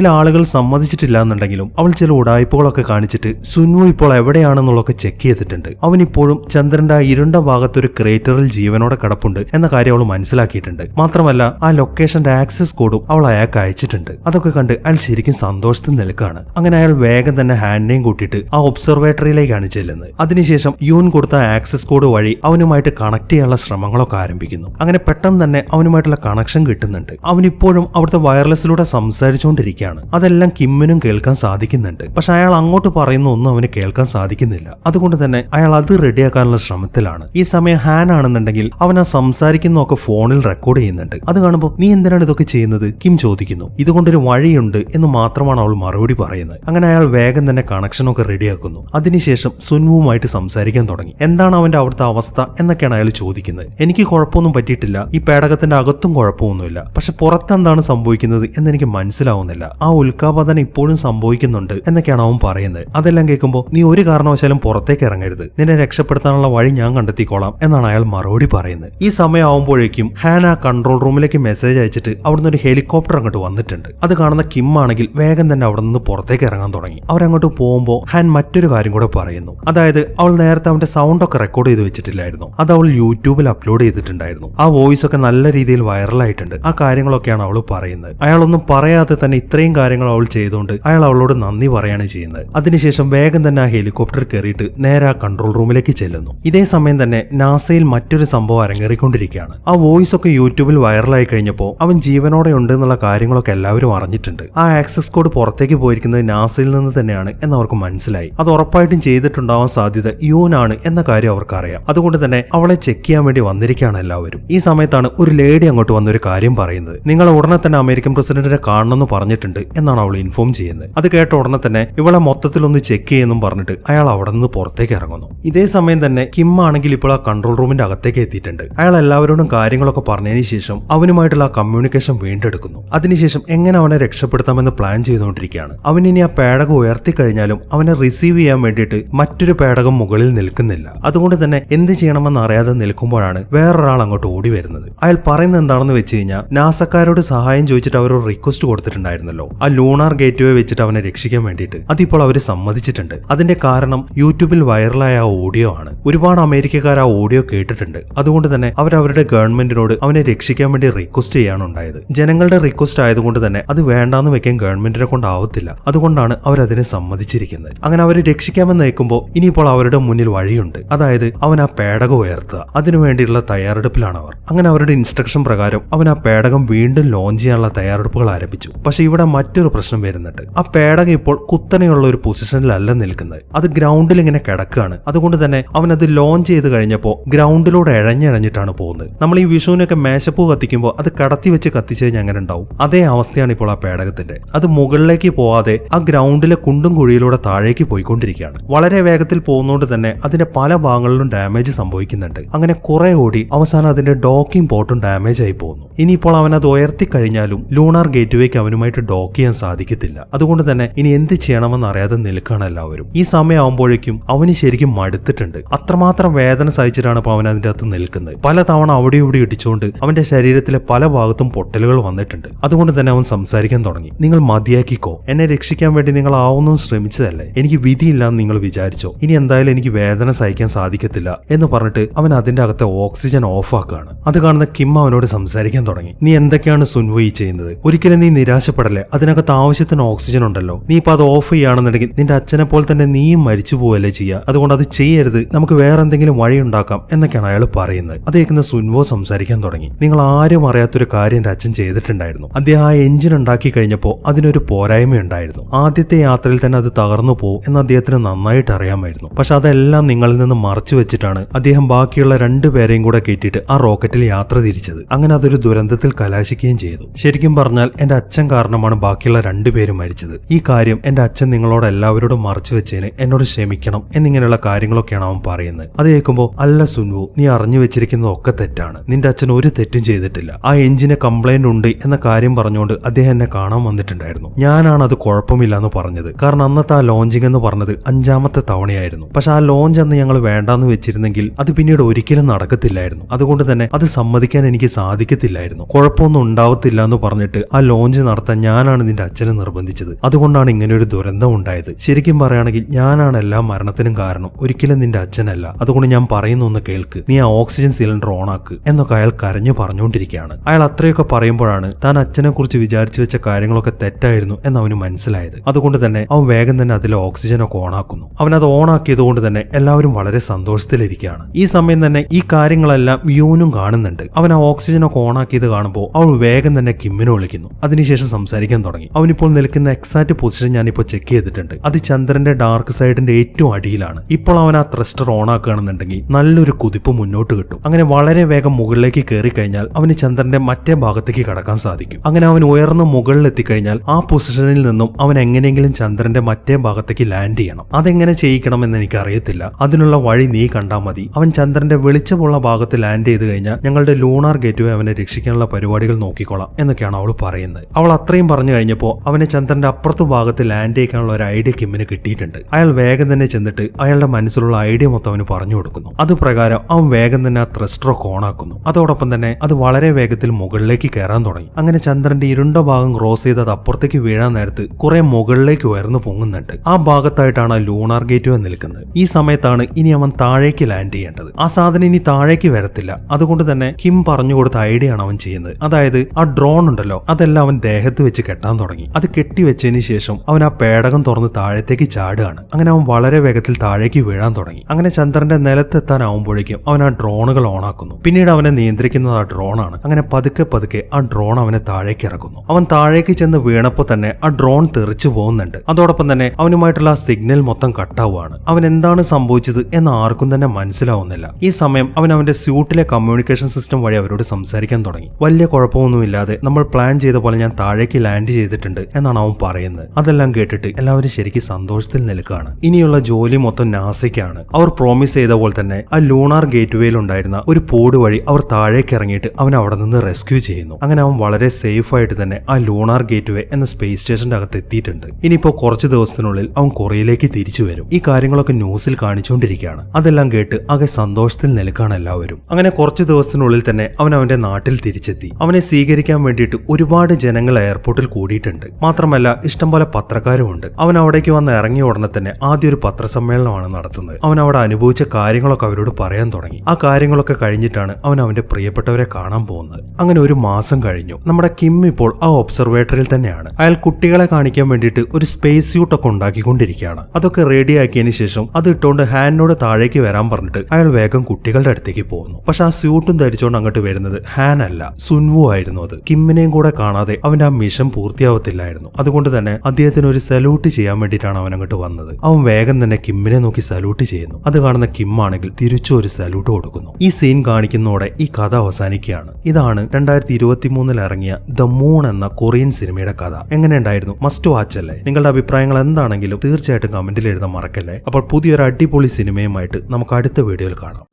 നാസയിലെ ആളുകൾ സമ്മതിച്ചിട്ടില്ല എന്നുണ്ടെങ്കിലും അവൾ ചില ഉടായ്പകളൊക്കെ കാണിച്ചിട്ട് സുൻവു ഇപ്പോൾ എവിടെയാണെന്നുള്ളതൊക്കെ ചെക്ക് ചെയ്തിട്ടുണ്ട്. അവൻ ഇപ്പോഴും ചന്ദ്രന്റെ ഇരുണ്ട ഭാഗത്തൊരു ക്രേറ്ററിൽ ജീവനോടെ കടപ്പുണ്ട് എന്ന കാര്യം അവൾ മനസ്സിലാക്കിയിട്ടുണ്ട്. മാത്രമല്ല ആ ലൊക്കേഷന്റെ ആക്സസ് കോഡും അവൾ അയാൾക്ക് അയച്ചിട്ടുണ്ട്. അതൊക്കെ കണ്ട് അയാൾ ശരിക്കും സന്തോഷത്തിൽ നിൽക്കുകയാണ്. അങ്ങനെ അയാൾ വേഗം തന്നെ ഹാൻഡിനെയും കൂട്ടിയിട്ട് ആ ഒബ്സർവേറ്ററിയിലേക്കാണ് ചെല്ലുന്നത്. അതിനുശേഷം യൂൻ കൊടുത്ത ആക്സസ് കോഡ് വഴി അവനുമായിട്ട് കണക്ട് ചെയ്യാനുള്ള ശ്രമങ്ങളൊക്കെ ആരംഭിക്കുന്നു. അങ്ങനെ പെട്ടെന്ന് തന്നെ അവനുമായിട്ടുള്ള കണക്ഷൻ കിട്ടുന്നുണ്ട്. അവനിപ്പോഴും അവിടുത്തെ വയർലെസ്സിലൂടെ സംസാരിച്ചുകൊണ്ടിരിക്കുകയാണ്. അതെല്ലാം കിമ്മിനും കേൾക്കാൻ സാധിക്കുന്നുണ്ട്. പക്ഷെ അയാൾ അങ്ങോട്ട് പറയുന്ന ഒന്നും അവന് കേൾക്കാൻ സാധിക്കുന്നില്ല. അതുകൊണ്ട് തന്നെ അയാൾ അത് റെഡിയാക്കാനുള്ള ശ്രമത്തിലാണ്. ഈ സമയം ഹാൻ ആണെന്നുണ്ടെങ്കിൽ അവൻ ആ സംസാരിക്കുന്നൊക്കെ ഫോണിൽ റെക്കോർഡ് ചെയ്യുന്നുണ്ട്. അത് കാണുമ്പോൾ നീ എന്തിനാണ് ഇതൊക്കെ ചെയ്യുന്നത്? കിം ചോദിക്കുന്നു. ഇതുകൊണ്ടൊരു വഴിയുണ്ട് എന്ന് മാത്രമാണ് അവൾ മറുപടി പറയുന്നത്. അങ്ങനെ അയാൾ വേഗം തന്നെ കണക്ഷനൊക്കെ റെഡിയാക്കുന്നു. അതിനുശേഷം സുൻവുമായിട്ട് സംസാരിക്കാൻ തുടങ്ങി. എന്താണ് അവന്റെ അവിടുത്തെ അവസ്ഥ? എന്നൊക്കെയാണ് അയാൾ ചോദിക്കുന്നത്. എനിക്ക് കുഴപ്പമൊന്നും പറ്റിയിട്ടില്ല. ഈ പേടകത്തിന്റെ അകത്തും കുഴപ്പമൊന്നുമില്ല. പക്ഷെ പുറത്തെന്താണ് സംഭവിക്കുന്നത്? എന്നെനിക്ക് മനസ്സിലാവുന്നില്ല. ആ ഉൽക്കാപതനം ഇപ്പോഴും സംഭവിക്കുന്നുണ്ട് എന്നൊക്കെയാണ് അവൻ പറയുന്നത്. അതെല്ലാം കേൾക്കുമ്പോൾ നീ ഒരു കാരണവശാലും പുറത്തേക്ക് ഇറങ്ങരുത്. നിന്നെ രക്ഷപ്പെടുത്താനുള്ള വഴി ഞാൻ കണ്ടെത്തിക്കോളാം എന്നാണ് അയാൾ മറുപടി പറയുന്നത്. ഈ സമയമാവുമ്പോഴേക്കും ഹാൻ ആ കൺട്രോൾ റൂമിലേക്ക് മെസ്സേജ് അയച്ചിട്ട് അവിടുന്ന് ഒരു ഹെലികോപ്റ്റർ അങ്ങോട്ട് വന്നിട്ടുണ്ട്. അത് കാണുന്ന കിം ആണെങ്കിൽ വേഗം തന്നെ അവിടെ നിന്ന് പുറത്തേക്ക് ഇറങ്ങാൻ തുടങ്ങി. അവരങ്ങോട്ട് പോകുമ്പോൾ ഹാൻ മറ്റൊരു കാര്യം കൂടെ പറയുന്നു. അതായത് അവൾ നേരത്തെ അവന്റെ സൗണ്ട് ഒക്കെ റെക്കോർഡ് ചെയ്ത് വെച്ചിട്ടില്ലായിരുന്നു. അത് അവൾ യൂട്യൂബിൽ അപ്ലോഡ് ചെയ്തിട്ടുണ്ടായിരുന്നു. ആ വോയിസ് ഒക്കെ നല്ല രീതിയിൽ വൈറലായിട്ടുണ്ട് ആ കാര്യങ്ങളൊക്കെയാണ് അവൾ പറയുന്നത്. അയാളൊന്നും പറയാതെ തന്നെ ഇത്രയും കാര്യങ്ങൾ അവൾ ചെയ്തുകൊണ്ട് അയാൾ അവളോട് നന്ദി പറയാണ് ചെയ്യുന്നത്. അതിനുശേഷം വേഗം തന്നെ ആ ഹെലികോപ്റ്റർ കയറിയിട്ട് നേരെ ആ കൺട്രോൾ റൂമിലേക്ക് ചെല്ലുന്നു. ഇതേ സമയം തന്നെ നാസയിൽ മറ്റൊരു സംഭവം അരങ്ങേറിക്കൊണ്ടിരിക്കുകയാണ്. ആ വോയിസ് ഒക്കെ യൂട്യൂബിൽ വൈറലായി കഴിഞ്ഞപ്പോൾ അവൻ ജീവനോടെ ഉണ്ട് എന്നുള്ള കാര്യങ്ങളൊക്കെ എല്ലാവരും അറിഞ്ഞിട്ടുണ്ട്. ആ ആക്സസ് കോഡ് പുറത്തേക്ക് പോയിരിക്കുന്നത് നാസയിൽ നിന്ന് തന്നെയാണ് എന്ന് അവർക്ക് മനസ്സിലായി. അത് ഉറപ്പായിട്ടും ചെയ്തിട്ടുണ്ടാവാൻ സാധ്യത യൂനാണ് എന്ന കാര്യം അവർക്കറിയാം. അതുകൊണ്ട് തന്നെ അവളെ ചെക്ക് ചെയ്യാൻ വേണ്ടി വന്നിരിക്കുകയാണ് എല്ലാവരും. ഈ സമയത്താണ് ഒരു ലേഡി അങ്ങോട്ട് വന്ന ഒരു കാര്യം പറയുന്നത്. നിങ്ങൾ ഉടനെ തന്നെ അമേരിക്കൻ പ്രസിഡന്റിനെ കാണണമെന്ന് പറഞ്ഞിട്ടുണ്ട്. എന്നാണ് അവളെ ഇൻഫോം ചെയ്യുന്നത്. അത് കേട്ട ഉടനെ തന്നെ ഇവളെ മൊത്തത്തിൽ ഒന്ന് ചെക്ക് ചെയ്യുമെന്നും പറഞ്ഞിട്ട് അയാൾ അവിടെ നിന്ന് പുറത്തേക്ക് ഇറങ്ങുന്നു. ഇതേ സമയം തന്നെ കിം ആണെങ്കിൽ ഇപ്പോൾ ആ കൺട്രോൾ റൂമിന്റെ അകത്തേക്ക് എത്തിയിട്ടുണ്ട്. അയാൾ എല്ലാവരോടും കാര്യങ്ങളൊക്കെ പറഞ്ഞതിന് ശേഷം അവനുമായിട്ടുള്ള ആ കമ്മ്യൂണിക്കേഷൻ വീണ്ടെടുക്കുന്നു. അതിനുശേഷം എങ്ങനെ അവനെ രക്ഷപ്പെടുത്താമെന്ന് പ്ലാൻ ചെയ്തുകൊണ്ടിരിക്കുകയാണ്. അവൻ ഇനി ആ പേടകം ഉയർത്തി കഴിഞ്ഞാലും അവനെ റിസീവ് ചെയ്യാൻ വേണ്ടിയിട്ട് മറ്റൊരു പേടകം മുകളിൽ നിൽക്കുന്നില്ല. അതുകൊണ്ട് തന്നെ എന്ത് ചെയ്യണമെന്ന് അറിയാതെ നിൽക്കുമ്പോഴാണ് വേറൊരാൾ അങ്ങോട്ട് ഓടി വരുന്നത്. അയാൾ പറയുന്നത് എന്താണെന്ന് വെച്ച് കഴിഞ്ഞാൽ നാസക്കാരോട് സഹായം ചോദിച്ചിട്ട് അവരോട് റിക്വസ്റ്റ് കൊടുത്തിട്ടുണ്ടായിരുന്നല്ലോ. ആ ലൂണാർ ഗേറ്റ്വേ വെച്ചിട്ട് അവനെ രക്ഷിക്കാൻ വേണ്ടിയിട്ട്. അതിപ്പോൾ അവർ സമ്മതിച്ചിട്ടുണ്ട്. അതിന്റെ കാരണം യൂട്യൂബിൽ വൈറലായ ആ ഓഡിയോ ആണ്. ഒരുപാട് അമേരിക്കക്കാർ ആ ഓഡിയോ കേട്ടിട്ടുണ്ട്. അതുകൊണ്ട് തന്നെ അവരവരുടെ ഗവൺമെന്റിനോട് അവനെ രക്ഷിക്കാൻ വേണ്ടി റിക്വസ്റ്റ് ചെയ്യാണ് ഉണ്ടായത്. ജനങ്ങളുടെ റിക്വസ്റ്റ് ആയതുകൊണ്ട് തന്നെ അത് വേണ്ടാന്ന് വെക്കാൻ ഗവൺമെന്റിനെ കൊണ്ടാവത്തില്ല അതുകൊണ്ടാണ് അവരതിനെ സമ്മതിച്ചിരിക്കുന്നത്. അങ്ങനെ അവരെ രക്ഷിക്കാമെന്ന് നയിക്കുമ്പോൾ ഇനിയിപ്പോൾ അവരുടെ മുന്നിൽ വഴിയുണ്ട്. അതായത് അവൻ ആ പേടകം ഉയർത്തുക. അതിനുവേണ്ടിയുള്ള തയ്യാറെടുപ്പിലാണ് അവർ. അങ്ങനെ അവരുടെ ഇൻസ്ട്രക്ഷൻ പ്രകാരം അവൻ ആ പേടകം വീണ്ടും ലോഞ്ച് ചെയ്യാനുള്ള തയ്യാറെടുപ്പുകൾ ആരംഭിച്ചു. പക്ഷെ ഇവിടെ മറ്റൊരു പ്രശ്നം വരുന്നുണ്ട്. ആ പേടകം ഇപ്പോൾ കുത്തനെയുള്ള ഒരു പൊസിഷനിലല്ല നിൽക്കുന്നത്. അത് ഗ്രൗണ്ടിൽ ഇങ്ങനെ കിടക്കുകയാണ്. അതുകൊണ്ട് തന്നെ അവൻ അത് ലോഞ്ച് ചെയ്ത് കഴിഞ്ഞപ്പോൾ ഗ്രൗണ്ടിലൂടെ ഇഴഞ്ഞിഴഞ്ഞിട്ടാണ് പോകുന്നത്. നമ്മൾ ഈ വിഷുവിനൊക്കെ മേശപ്പൂ കത്തിക്കുമ്പോൾ അത് കടത്തി വെച്ച് കത്തിച്ചു കഴിഞ്ഞാൽ അങ്ങനെ ഉണ്ടാവും. അതേ അവസ്ഥയാണ് ഇപ്പോൾ ആ പേടകത്തിന്റെ അത് മുകളിലേക്ക് പോവാതെ ആ ഗ്രൗണ്ടിലെ കുണ്ടും കുഴിയിലൂടെ താഴേക്ക് പോയിക്കൊണ്ടിരിക്കുകയാണ്. വളരെ വേഗത്തിൽ പോകുന്നതുകൊണ്ട് തന്നെ അതിന്റെ പല ഭാഗങ്ങളിലും ഡാമേജ് സംഭവിക്കുന്നുണ്ട്. അങ്ങനെ കുറെ ഓടി അവസാനം അതിന്റെ ഡോക്കിംഗ് പോട്ടും ഡാമേജ് ആയി പോകുന്നു. ഇനിയിപ്പോൾ അവൻ അത് ഉയർത്തി കഴിഞ്ഞാലും ലൂണാർ ഗേറ്റ്വേക്ക് അവനുമായിട്ട് ഡോക്ക് ചെയ്യാൻ സാധിക്കത്തില്ല. അതുകൊണ്ട് തന്നെ ഇനി എന്ത് ചെയ്യണമെന്ന് അറിയാതെ നിൽക്കുകയാണ് എല്ലാവരും. ഈ സമയമാകുമ്പോഴേക്കും അവന് ശരിക്കും മടുത്തിട്ടുണ്ട്. അത്രമാത്രം വേദന സഹിച്ചിട്ടാണ് ഇപ്പോൾ അവൻ അതിന്റെ അകത്ത് നിൽക്കുന്നത്. പല തവണ അവിടെ ഇവിടെ ഇടിച്ചുകൊണ്ട് അവന്റെ ശരീരത്തിലെ പല ഭാഗത്തും പൊട്ടലുകൾ വന്നിട്ടുണ്ട്. അതുകൊണ്ട് തന്നെ അവൻ സംസാരിക്കാൻ തുടങ്ങി. നിങ്ങൾ മതിയാക്കിക്കോ. എന്നെ രക്ഷിക്കാൻ വേണ്ടി നിങ്ങൾ ആവുന്നു ശ്രമിച്ചതല്ലേ? എനിക്ക് വിധിയില്ലാന്ന് നിങ്ങൾ വിചാരിച്ചോ? ഇനി എന്തായാലും എനിക്ക് വേദന സഹിക്കാൻ സാധിക്കത്തില്ല എന്ന് പറഞ്ഞിട്ട് അവൻ അതിന്റെ അകത്തെ ഓക്സിജൻ ഓഫ് ആക്കുകയാണ് അത് കാണുന്ന കിം അവനോട് സംസാരിക്കാൻ തുടങ്ങി. നീ എന്തൊക്കെയാണ് സുൻവു ഈ ചെയ്യുന്നത്? ഒരിക്കലും നീ നിരാശപ്പെടല്ലേ? അതിനകത്ത് ആവശ്യത്തിന് ഓക്സിജൻ ഉണ്ടല്ലോ. നീ ഇപ്പൊ അത് ഓഫ് ചെയ്യുകയാണെന്നുണ്ടെങ്കിൽ നിന്റെ അച്ഛനെ പോലെ തന്നെ നീയും മരിച്ചു പോവല്ലേ ചെയ്യുക. അതുകൊണ്ട് അത് ചെയ്യരുത്. നമുക്ക് വേറെ എന്തെങ്കിലും വഴി ഉണ്ടാക്കാം എന്നൊക്കെയാണ് അയാൾ പറയുന്നത്. അത് കേൾക്കുന്ന സുൻവോ സംസാരിക്കാൻ തുടങ്ങി. നിങ്ങൾ ആരും അറിയാത്തൊരു കാര്യം എന്റെ അച്ഛൻ ചെയ്തിട്ടുണ്ടായിരുന്നു. അദ്ദേഹം ആ എഞ്ചിൻ ഉണ്ടാക്കി കഴിഞ്ഞപ്പോൾ അതിനൊരു പോരായ്മയുണ്ടായിരുന്നു ആദ്യത്തെ യാത്രയിൽ തന്നെ അത് തകർന്നു പോകും എന്ന് അദ്ദേഹത്തിന് നന്നായിട്ട് അറിയാമായിരുന്നു. പക്ഷെ അതെല്ലാം നിങ്ങളിൽ നിന്ന് മറച്ചു വെച്ചിട്ടാണ് അദ്ദേഹം ബാക്കിയുള്ള രണ്ടുപേരെയും കൂടെ കയറ്റിയിട്ട് ആ റോക്കറ്റിൽ യാത്ര തിരിച്ചത്. അങ്ങനെ അതൊരു ദുരന്തത്തിൽ കലാശിക്കുകയും ചെയ്തു. ശരിക്കും പറഞ്ഞാൽ എന്റെ അച്ഛൻ കാരണമാണ് ബാക്കിയുള്ള രണ്ടുപേരും മരിച്ചത്. ഈ കാര്യം എന്റെ അച്ഛൻ നിങ്ങളോട് എല്ലാവരോടും മറച്ചു വെച്ചതിന് എന്നോട് ക്ഷമിക്കണം എന്നിങ്ങനെയുള്ള കാര്യങ്ങളൊക്കെയാണ് അവൻ പറയുന്നത്. അത് കേൾക്കുമ്പോൾ അല്ല സുൻവു നീ അറിഞ്ഞു വെച്ചിരിക്കുന്നതൊക്കെ തെറ്റാണ്. നിന്റെ അച്ഛൻ ഒരു തെറ്റും ചെയ്തിട്ടില്ല. ആ എഞ്ചിന് കംപ്ലൈന്റ് ഉണ്ട് എന്ന കാര്യം പറഞ്ഞുകൊണ്ട് അദ്ദേഹം എന്നെ കാണാൻ വന്നിട്ടുണ്ടായിരുന്നു. ഞാനാണ് അത് കുഴപ്പമില്ല എന്ന് പറഞ്ഞത്. കാരണം അന്നത്തെ ആ ലോഞ്ചിങ് എന്ന് പറഞ്ഞത് അഞ്ചാമത്തെ തവണയായിരുന്നു. പക്ഷെ ആ ലോഞ്ച് അന്ന് ഞങ്ങൾ വേണ്ടാന്ന് വെച്ചിരുന്നെങ്കിൽ അത് പിന്നീട് ഒരിക്കലും നടക്കത്തില്ലായിരുന്നു. അതുകൊണ്ട് തന്നെ അത് സമ്മതിക്കാൻ എനിക്ക് സാധിക്കത്തില്ലായിരുന്നു. കുഴപ്പമൊന്നും ഉണ്ടാവത്തില്ല എന്ന് പറഞ്ഞിട്ട് ആ ലോഞ്ച് നടത്താൻ ഞാനാണ് നിന്റെ അച്ഛനെ നിർബന്ധിച്ചത്. അതുകൊണ്ടാണ് ഇങ്ങനെ ഒരു ദുരന്തം ഉണ്ടായത്. ശരിക്കും പറയുകയാണെങ്കിൽ ഞാനാണ് എല്ലാ മരണത്തിനും കാരണം. ഒരിക്കലും നിന്റെ അച്ഛനല്ല. അതുകൊണ്ട് ഞാൻ പറയുന്നു ഒന്ന് കേൾക്ക്. നീ ആ ഓക്സിജൻ സിലിണ്ടർ ഓൺ ആക്ക് എന്നൊക്കെ അയാൾ കരഞ്ഞു പറഞ്ഞുകൊണ്ടിരിക്കുകയാണ്. അയാൾ അത്രയൊക്കെ പറയുമ്പോഴാണ് താൻ അച്ഛനെ കുറിച്ച് വിചാരിച്ചു വെച്ച കാര്യങ്ങളൊക്കെ തെറ്റായിരുന്നു എന്ന് അവന് മനസ്സിലായത്. അതുകൊണ്ട് തന്നെ അവൻ വേഗം തന്നെ അതിലെ ഓക്സിജൻ ഒക്കെ ഓണാക്കുന്നു. അവൻ അത് ഓണാക്കിയത് കൊണ്ട് തന്നെ എല്ലാവരും വളരെ സന്തോഷത്തിലിരിക്കുകയാണ്. ഈ സമയം തന്നെ ഈ കാര്യങ്ങളെല്ലാം യൂനും കാണുന്നുണ്ട്. അവൻ ആ ഓക്സിജൻ ഒക്കെ ഓണാക്കിയത് കാണുമ്പോൾ അവൾ വേഗം തന്നെ കിമ്മിനെ വിളിക്കുന്നു. അതിനുശേഷം സംസാരിക്കാൻ തുടങ്ങി. അവനിപ്പോൾ നിൽക്കുന്ന എക്സാക്ട് പൊസിഷൻ ഞാനിപ്പോൾ ചെക്ക് ചെയ്തിട്ടുണ്ട്. അത് ചന്ദ്രന്റെ ഡാർക്ക് സൈഡിന്റെ ഏറ്റവും അടിയിലാണ്. ഇപ്പോൾ അവൻ ആ ത്രസ്റ്റർ ഓൺ ആക്കുകയാണെന്നുണ്ടെങ്കിൽ നല്ലൊരു കുതിപ്പ് മുന്നോട്ട് കിട്ടും. അങ്ങനെ വളരെ വേഗം മുകളിലേക്ക് കയറി കഴിഞ്ഞാൽ അവന് ചന്ദ്രന്റെ മറ്റേ ഭാഗത്തേക്ക് കടക്കാൻ സാധിക്കും. അങ്ങനെ അവൻ ഉയർന്ന മുകളിൽ എത്തിക്കഴിഞ്ഞാൽ ആ പൊസിഷനിൽ നിന്നും അവൻ എങ്ങനെയെങ്കിലും ചന്ദ്രന്റെ മറ്റേ ഭാഗത്തേക്ക് ലാൻഡ് ചെയ്യണം. അതെങ്ങനെ ചെയ്യിക്കണം എന്ന് എനിക്ക് അറിയത്തില്ല അതിനുള്ള വഴി നീ കണ്ടാൽ മതി. അവൻ ചന്ദ്രന്റെ വെളിച്ചമുള്ള ഭാഗത്ത് ലാൻഡ് ചെയ്ത് കഴിഞ്ഞാൽ ഞങ്ങളുടെ ലൂണാർ ഗേറ്റ്വേ അവനെ രക്ഷിക്കാനുള്ള പരിപാടികൾ നോക്കിക്കോളാം എന്നൊക്കെയാണ് അവൾ പറയുന്നത്. അവൾ അത്രയും കഴിഞ്ഞപ്പോൾ അവനെ ചന്ദ്രന്റെ അപ്പുറത്തു ഭാഗത്ത് ലാൻഡ് ചെയ്യാനുള്ള ഒരു ഐഡിയ കിമ്മിന് കിട്ടിയിട്ടുണ്ട്. അയാൾ വേഗം തന്നെ ചെന്നിട്ട് അയാളുടെ മനസ്സിലുള്ള ഐഡിയ മൊത്തം അവന് പറഞ്ഞു കൊടുക്കുന്നു. അത് പ്രകാരം അവൻ വേഗം തന്നെ ആ ത്രസ്റ്ററൊക്കെ ഓണാക്കുന്നു അതോടൊപ്പം തന്നെ അത് വളരെ വേഗത്തിൽ മുകളിലേക്ക് കയറാൻ തുടങ്ങി. അങ്ങനെ ചന്ദ്രന്റെ ഇരുണ്ട ഭാഗം ക്രോസ് ചെയ്ത് അത് അപ്പുറത്തേക്ക് വീഴാൻ നേരത്ത് കുറെ മുകളിലേക്ക് ഉയർന്നു പൊങ്ങുന്നുണ്ട്. ആ ഭാഗത്തായിട്ടാണ് ലൂണാർ ഗേറ്റ് നിൽക്കുന്നത്. ഈ സമയത്താണ് ഇനി അവൻ താഴേക്ക് ലാൻഡ് ചെയ്യേണ്ടത്. ആ സാധനം ഇനി താഴേക്ക് വരത്തില്ല. അതുകൊണ്ട് തന്നെ കിം പറഞ്ഞു കൊടുത്ത ഐഡിയ ആണ് അവൻ ചെയ്യുന്നത്. അതായത് ആ ഡ്രോൺ ഉണ്ടല്ലോ അതെല്ലാം അവൻ ദേഹത്ത് വെച്ച് കെട്ടാൻ തുടങ്ങി. അത് കെട്ടിവെച്ചതിന് ശേഷം അവൻ ആ പേടകം തുറന്ന് താഴത്തേക്ക് ചാടുകയാണ്. അങ്ങനെ അവൻ വളരെ വേഗത്തിൽ താഴേക്ക് വീഴാൻ തുടങ്ങി. അങ്ങനെ ചന്ദ്രന്റെ നിലത്തെത്താനാവുമ്പോഴേക്കും അവൻ ആ ഡ്രോണുകൾ ഓണാക്കുന്നു പിന്നീട് അവനെ നിയന്ത്രിക്കുന്നത് ആ ഡ്രോണാണ് അങ്ങനെ പതുക്കെ പതുക്കെ ആ ഡ്രോൺ അവനെ താഴേക്ക് ഇറക്കുന്നു. അവൻ താഴേക്ക് ചെന്ന് വീണപ്പോൾ തന്നെ ആ ഡ്രോൺ തെറിച്ചു പോകുന്നുണ്ട്. അതോടൊപ്പം തന്നെ അവനുമായിട്ടുള്ള സിഗ്നൽ മൊത്തം കട്ടാവുകയാണ്. അവൻ എന്താണ് സംഭവിച്ചത് എന്ന് ആർക്കും തന്നെ മനസ്സിലാവുന്നില്ല. ഈ സമയം അവൻ അവന്റെ സ്യൂട്ടിലെ കമ്മ്യൂണിക്കേഷൻ സിസ്റ്റം വഴി അവരോട് സംസാരിക്കാൻ തുടങ്ങി. വലിയ കുഴപ്പമൊന്നുമില്ലാതെ നമ്മൾ പ്ലാൻ ചെയ്ത പോലെ ഞാൻ താഴേക്ക് ലാൻഡ് ചെയ്തിട്ടുണ്ട് എന്നാണ് അവൻ പറയുന്നത്. അതെല്ലാം കേട്ടിട്ട് എല്ലാവരും ശരിക്കും സന്തോഷത്തിൽ നിൽക്കുകയാണ്. ഇനിയുള്ള ജോലി മൊത്തം നാസയ്ക്കാണ്. അവർ പ്രോമിസ് ചെയ്ത പോലെ തന്നെ ആ ലൂണാർ ഗേറ്റ്വേയിൽ ഉണ്ടായിരുന്ന ഒരു പോഡ് വഴി അവർ താഴേക്ക് ഇറങ്ങിയിട്ട് അവൻ അവിടെ നിന്ന് റെസ്ക്യൂ ചെയ്യുന്നു. അങ്ങനെ അവൻ വളരെ സേഫ് ആയിട്ട് തന്നെ ആ ലൂണാർ ഗേറ്റ്വേ എന്ന സ്പേസ് സ്റ്റേഷന്റെ അകത്ത് എത്തിയിട്ടുണ്ട്. ഇനിയിപ്പോ കുറച്ച് ദിവസത്തിനുള്ളിൽ അവൻ കൊറിയയിലേക്ക് തിരിച്ചു വരും. ഈ കാര്യങ്ങളൊക്കെ ന്യൂസിൽ കാണിച്ചുകൊണ്ടിരിക്കുകയാണ്. അതെല്ലാം കേട്ട് ആകെ സന്തോഷത്തിൽ നിൽക്കുകയാണ് എല്ലാവരും. അങ്ങനെ കുറച്ച് ദിവസത്തിനുള്ളിൽ തന്നെ അവൻ അവന്റെ നാട്ടിൽ തിരിച്ചെത്തി. അവനെ സ്വീകരിക്കാൻ വേണ്ടിയിട്ട് ഒരുപാട് ജനങ്ങൾ എയർപോർട്ടിൽ കൂടിയിട്ടുണ്ട്. മാത്രമല്ല ഇഷ്ടംപോലെ പത്രക്കാരുമുണ്ട്. അവൻ അവിടേക്ക് വന്ന് ഇറങ്ങിയ ഉടനെ തന്നെ ആദ്യ ഒരു പത്രസമ്മേളനമാണ് നടത്തുന്നത്. അവൻ അവിടെ അനുഭവിച്ച കാര്യങ്ങളൊക്കെ അവരോട് പറയാൻ തുടങ്ങി. ആ കാര്യങ്ങളൊക്കെ കഴിഞ്ഞിട്ടാണ് അവൻ അവന്റെ പ്രിയപ്പെട്ടവരെ കാണാൻ പോകുന്നത്. അങ്ങനെ ഒരു മാസം കഴിഞ്ഞു. നമ്മുടെ കിം ഇപ്പോൾ ആ ഒബ്സർവേറ്ററിൽ തന്നെയാണ്. അയാൾ കുട്ടികളെ കാണിക്കാൻ വേണ്ടിയിട്ട് ഒരു സ്പേസ് സ്യൂട്ട് ഒക്കെ ഉണ്ടാക്കിക്കൊണ്ടിരിക്കുകയാണ്. അതൊക്കെ റെഡി ആക്കിയതിന് ശേഷം അത് ഇട്ടുകൊണ്ട് ഹാനിനോട് താഴേക്ക് വരാൻ പറഞ്ഞിട്ട് അയാൾ വേഗം കുട്ടികളുടെ അടുത്തേക്ക് പോകുന്നു. പക്ഷെ ആ സ്യൂട്ടും ധരിച്ചുകൊണ്ട് അങ്ങോട്ട് വരുന്നത് ഹാൻ അല്ല സുൻവു ആയിരുന്നു അത്. കിമ്മിനെയും കൂടെ കാണാതെ അവന്റെ ആ മിഷൻ പൂർത്തിയാവത്തില്ലായിരുന്നു. അതുകൊണ്ട് തന്നെ അദ്ദേഹത്തിന് ഒരു സല്യൂട്ട് ചെയ്യാൻ വേണ്ടിയിട്ടാണ് അവൻ അങ്ങോട്ട് വന്നത്. അവൻ വേഗം തന്നെ കിമ്മിനെ നോക്കി സല്യൂട്ട് ചെയ്യുന്നു. അത് കാണുന്ന കിം ആണെങ്കിൽ തിരിച്ചു ഒരു സല്യൂട്ട് കൊടുക്കുന്നു. ഈ സീൻ കാണിക്കുന്നതോടെ ഈ കഥ അവസാനിക്കുകയാണ്. ഇതാണ് രണ്ടായിരത്തി ഇരുപത്തി മൂന്നിൽ ഇറങ്ങിയ ദ മൂൺ എന്ന കൊറിയൻ സിനിമയുടെ കഥ. എങ്ങനെയുണ്ടായിരുന്നു മസ്റ്റ് വാച്ച് അല്ലേ? നിങ്ങളുടെ അഭിപ്രായങ്ങൾ എന്താണെങ്കിലും തീർച്ചയായിട്ടും കമന്റിൽ എഴുതാൻ മറക്കല്ലേ? അപ്പോൾ പുതിയൊരു അടിപൊളി സിനിമയുമായിട്ട് നമുക്ക് അടുത്ത വീഡിയോയിൽ കാണാം.